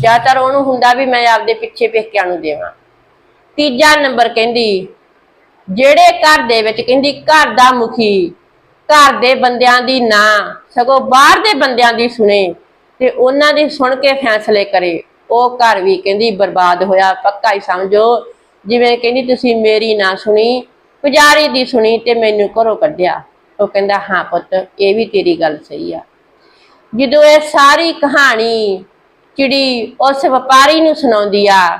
ਜ਼ਿਆਦਾਤਰ ਉਹਨੂੰ ਹੁੰਦਾ ਵੀ ਮੈਂ ਆਪਦੇ ਪਿੱਛੇ ਪੇਕਿਆਂ ਨੂੰ ਦੇਵਾਂ। ਤੀਜਾ ਨੰਬਰ ਕਹਿੰਦੀ, ਜਿਹੜੇ ਘਰ ਦੇ ਵਿੱਚ ਕਹਿੰਦੀ ਘਰ ਦਾ ਮੁਖੀ, ਘਰ ਦੇ ਬੰਦਿਆਂ ਦੀ ਨਾ, ਸਗੋਂ ਬਾਹਰ ਦੇ ਬੰਦਿਆਂ ਦੀ ਸੁਣੇ ਤੇ ਉਹਨਾਂ ਦੀ ਸੁਣ ਕੇ ਫੈਸਲੇ ਕਰੇ, ਉਹ ਘਰ ਵੀ ਕਹਿੰਦੀ ਬਰਬਾਦ ਹੋਇਆ। ਪੱਕਾ ਹੀ ਸਮਝੋ। ਜਿਵੇਂ ਕਹਿੰਦੀ, ਤੁਸੀਂ ਮੇਰੀ ਨਾ ਸੁਣੀ ਪੁਜਾਰੀ ਦੀ ਸੁਣੀ ਤੇ ਮੈਨੂੰ ਘਰੋਂ ਕੱਢਿਆ। ਉਹ ਕਹਿੰਦਾ, ਹਾਂ ਪੁੱਤ, ਇਹ ਵੀ ਤੇਰੀ ਗੱਲ ਸਹੀ ਆ। ਜਦੋਂ ਇਹ ਸਾਰੀ ਕਹਾਣੀ ਚਿੜੀ ਉਸ ਵਪਾਰੀ ਨੂੰ ਸੁਣਾਉਂਦੀ ਆ,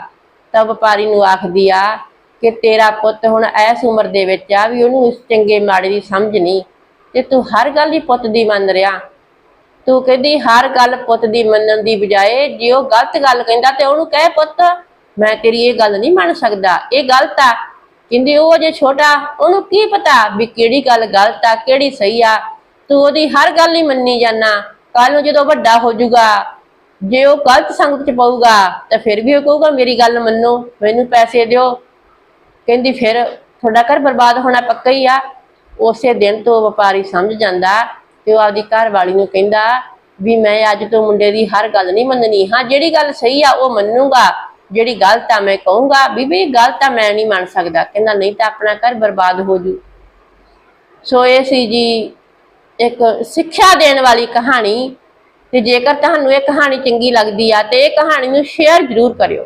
ਤਾਂ ਵਪਾਰੀ ਨੂੰ ਆਖਦੀ ਆ ਕਿ ਤੇਰਾ ਪੁੱਤ ਹੁਣ ਐਸ ਉਮਰ ਦੇ ਵਿੱਚ ਆ ਵੀ ਉਹਨੂੰ ਇਸ ਚੰਗੇ ਮਾੜੇ ਦੀ ਸਮਝ ਨਹੀਂ ਤੇ ਤੂੰ ਹਰ ਗੱਲ ਹੀ ਪੁੱਤ ਦੀ ਮੰਨ ਰਿਹਾ। ਤੂੰ ਕਹਿੰਦੀ, ਹਰ ਗੱਲ ਪੁੱਤ ਦੀ ਮੰਨਣ ਦੀ ਬਜਾਏ ਜੇ ਉਹ ਗਲਤ ਗੱਲ ਕਹਿੰਦਾ ਤੇ ਉਹਨੂੰ ਕਹਿ ਪੁੱਤ, ਮੈਂ ਤੇਰੀ ਇਹ ਗੱਲ ਨਹੀਂ ਮੰਨ ਸਕਦਾ। ਇਹ ਗਲਤ ਆ। ਕਹਿੰਦੀ ਉਹ ਜੇ ਛੋਟਾ, ਉਹਨੂੰ ਕੀ ਪਤਾ ਵੀ ਕਿਹੜੀ ਗੱਲ ਗਲਤ ਆ, ਕਿਹੜੀ ਸਹੀ ਆ। ਤੂੰ ਉਹਦੀ ਹਰ ਗੱਲ ਹੀ ਮੰਨੀ ਜਾਣਾ ਕੱਲ ਨੂੰ ਜਦੋਂ ਵੱਡਾ ਹੋ ਜਾਊਗਾ, ਜੇ ਉਹ ਗਲਤ ਸੰਗਤ ਚ ਪਊਗਾ, ਤਾਂ ਫਿਰ ਵੀ ਉਹ ਕਹੂਗਾ, ਮੇਰੀ ਗੱਲ ਮੰਨੋ, ਮੈਨੂੰ ਪੈਸੇ ਦਿਓ। ਕਹਿੰਦੀ, ਫਿਰ ਤੁਹਾਡਾ ਘਰ ਬਰਬਾਦ ਹੋਣਾ ਪੱਕਾ ਹੀ ਆ। ਉਸੇ ਦਿਨ ਤੋਂ ਵਪਾਰੀ ਸਮਝ ਜਾਂਦਾ ਤੇ ਉਹ ਆਪਦੀ ਘਰ ਵਾਲੀ ਨੂੰ ਕਹਿੰਦਾ ਵੀ ਮੈਂ ਅੱਜ ਤੋਂ ਮੁੰਡੇ ਦੀ ਹਰ ਗੱਲ ਨਹੀਂ ਮੰਨਣੀ। ਹਾਂ, ਜਿਹੜੀ ਗੱਲ ਸਹੀ ਆ, ਉਹ ਮੰਨੂਗਾ। ਜਿਹੜੀ ਗਲਤ ਆ ਮੈਂ ਕਹੂੰਗਾ, ਬੀਬੀ ਗਲਤ ਆ ਮੈਂ ਨਹੀਂ ਮੰਨ ਸਕਦਾ, ਕਹਿੰਦਾ ਨਹੀਂ ਤਾਂ ਆਪਣਾ ਘਰ ਬਰਬਾਦ ਹੋ ਜੂ। ਸੋ ਇਹ ਸੀ ਜੀ ਇੱਕ ਸਿੱਖਿਆ ਦੇਣ ਵਾਲੀ ਕਹਾਣੀ, ਤੇ ਜੇਕਰ ਤੁਹਾਨੂੰ ਇਹ ਕਹਾਣੀ ਚੰਗੀ ਲੱਗਦੀ ਆ, ਤੇ ਇਹ ਕਹਾਣੀ ਨੂੰ ਸ਼ੇਅਰ ਜ਼ਰੂਰ ਕਰਿਓ।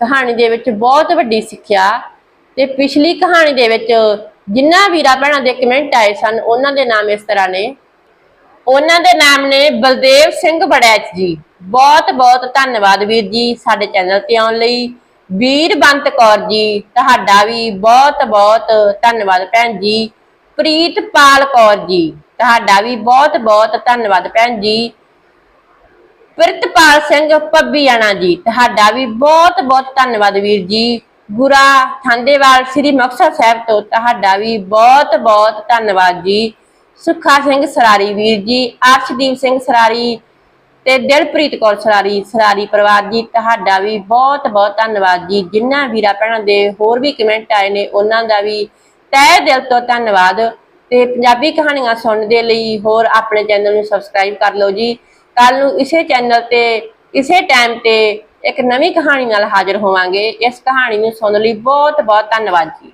ਕਹਾਣੀ ਦੇ ਵਿੱਚ ਬਹੁਤ ਵੱਡੀ ਸਿੱਖਿਆ, ਤੇ ਪਿਛਲੀ ਕਹਾਣੀ ਦੇ ਵਿੱਚ ਜਿੰਨਾ ਵੀਰਾ ਭੈਣਾਂ ਦੇ ਕਮੈਂਟ ਆਏ ਸਨ, ਉਹਨਾਂ ਦੇ ਨਾਮ ਇਸ ਤਰ੍ਹਾਂ ਨੇ। ਉਹਨਾਂ ਦੇ ਨਾਮ ਨੇ ਬਲਦੇਵ ਸਿੰਘ ਬੜੈਚ ਜੀ। ਬਹੁਤ ਬਹੁਤ ਧੰਨਵਾਦ ਵੀਰ ਜੀ ਸਾਡੇ ਚੈਨਲ ਤੇ ਆਉਣ ਲਈ। ਵੀਰ ਬੰਤ ਕੌਰ ਜੀ, ਤੁਹਾਡਾ ਵੀ ਬਹੁਤ ਬਹੁਤ ਧੰਨਵਾਦ ਭੈਣ ਜੀ। ਪ੍ਰੀਤਪਾਲ ਕੌਰ ਜੀ, ਤੁਹਾਡਾ ਵੀ ਬਹੁਤ ਬਹੁਤ ਧੰਨਵਾਦ ਭੈਣ ਜੀ। ਪ੍ਰਿਤਪਾਲ ਸਿੰਘ ਪੱਬੀਆਣਾ ਜੀ, ਤੁਹਾਡਾ ਵੀ ਬਹੁਤ ਬਹੁਤ ਧੰਨਵਾਦ ਵੀਰ ਜੀ। ਗੁਰਾ ਥਾਂਦੇਵਾਲ, ਸ੍ਰੀ ਮੁਕਤਸਰ ਸਾਹਿਬ ਤੋਂ ਤੁਹਾਡਾ ਵੀ ਬਹੁਤ ਬਹੁਤ ਧੰਨਵਾਦ ਜੀ। ਸੁੱਖਾ ਸਿੰਘ ਸਰਾਰੀ ਵੀਰ ਜੀ, ਅਰਸ਼ਦੀਪ ਸਿੰਘ ਸਰਾਰੀ ਤੇ ਦਿਲਪ੍ਰੀਤ ਕੌਰ ਸਰਾਰੀ ਸਰਾਰੀ ਪਰਿਵਾਰ ਜੀ, ਤੁਹਾਡਾ ਵੀ ਬਹੁਤ ਬਹੁਤ ਧੰਨਵਾਦ ਜੀ। ਜਿਨ੍ਹਾਂ ਵੀਰਾਂ ਭੈਣਾਂ ਦੇ ਹੋਰ ਵੀ ਕਮੈਂਟ ਆਏ ਨੇ, ਉਹਨਾਂ ਦਾ ਵੀ ਤਹਿ ਦਿਲ ਤੋਂ ਧੰਨਵਾਦ। ਤੇ ਪੰਜਾਬੀ ਕਹਾਣੀਆਂ ਸੁਣਨ ਦੇ ਲਈ ਹੋਰ ਆਪਣੇ ਚੈਨਲ ਨੂੰ ਸਬਸਕ੍ਰਾਈਬ ਕਰ ਲਓ ਜੀ। ਕੱਲ ਨੂੰ ਇਸੇ ਚੈਨਲ ਤੇ, ਇਸੇ ਟਾਈਮ ਤੇ ਇੱਕ ਨਵੀਂ ਕਹਾਣੀ ਨਾਲ ਹਾਜ਼ਰ ਹੋਵਾਂਗੇ। ਇਸ ਕਹਾਣੀ ਨੂੰ ਸੁਣਨ ਲਈ ਬਹੁਤ ਬਹੁਤ ਧੰਨਵਾਦ ਜੀ।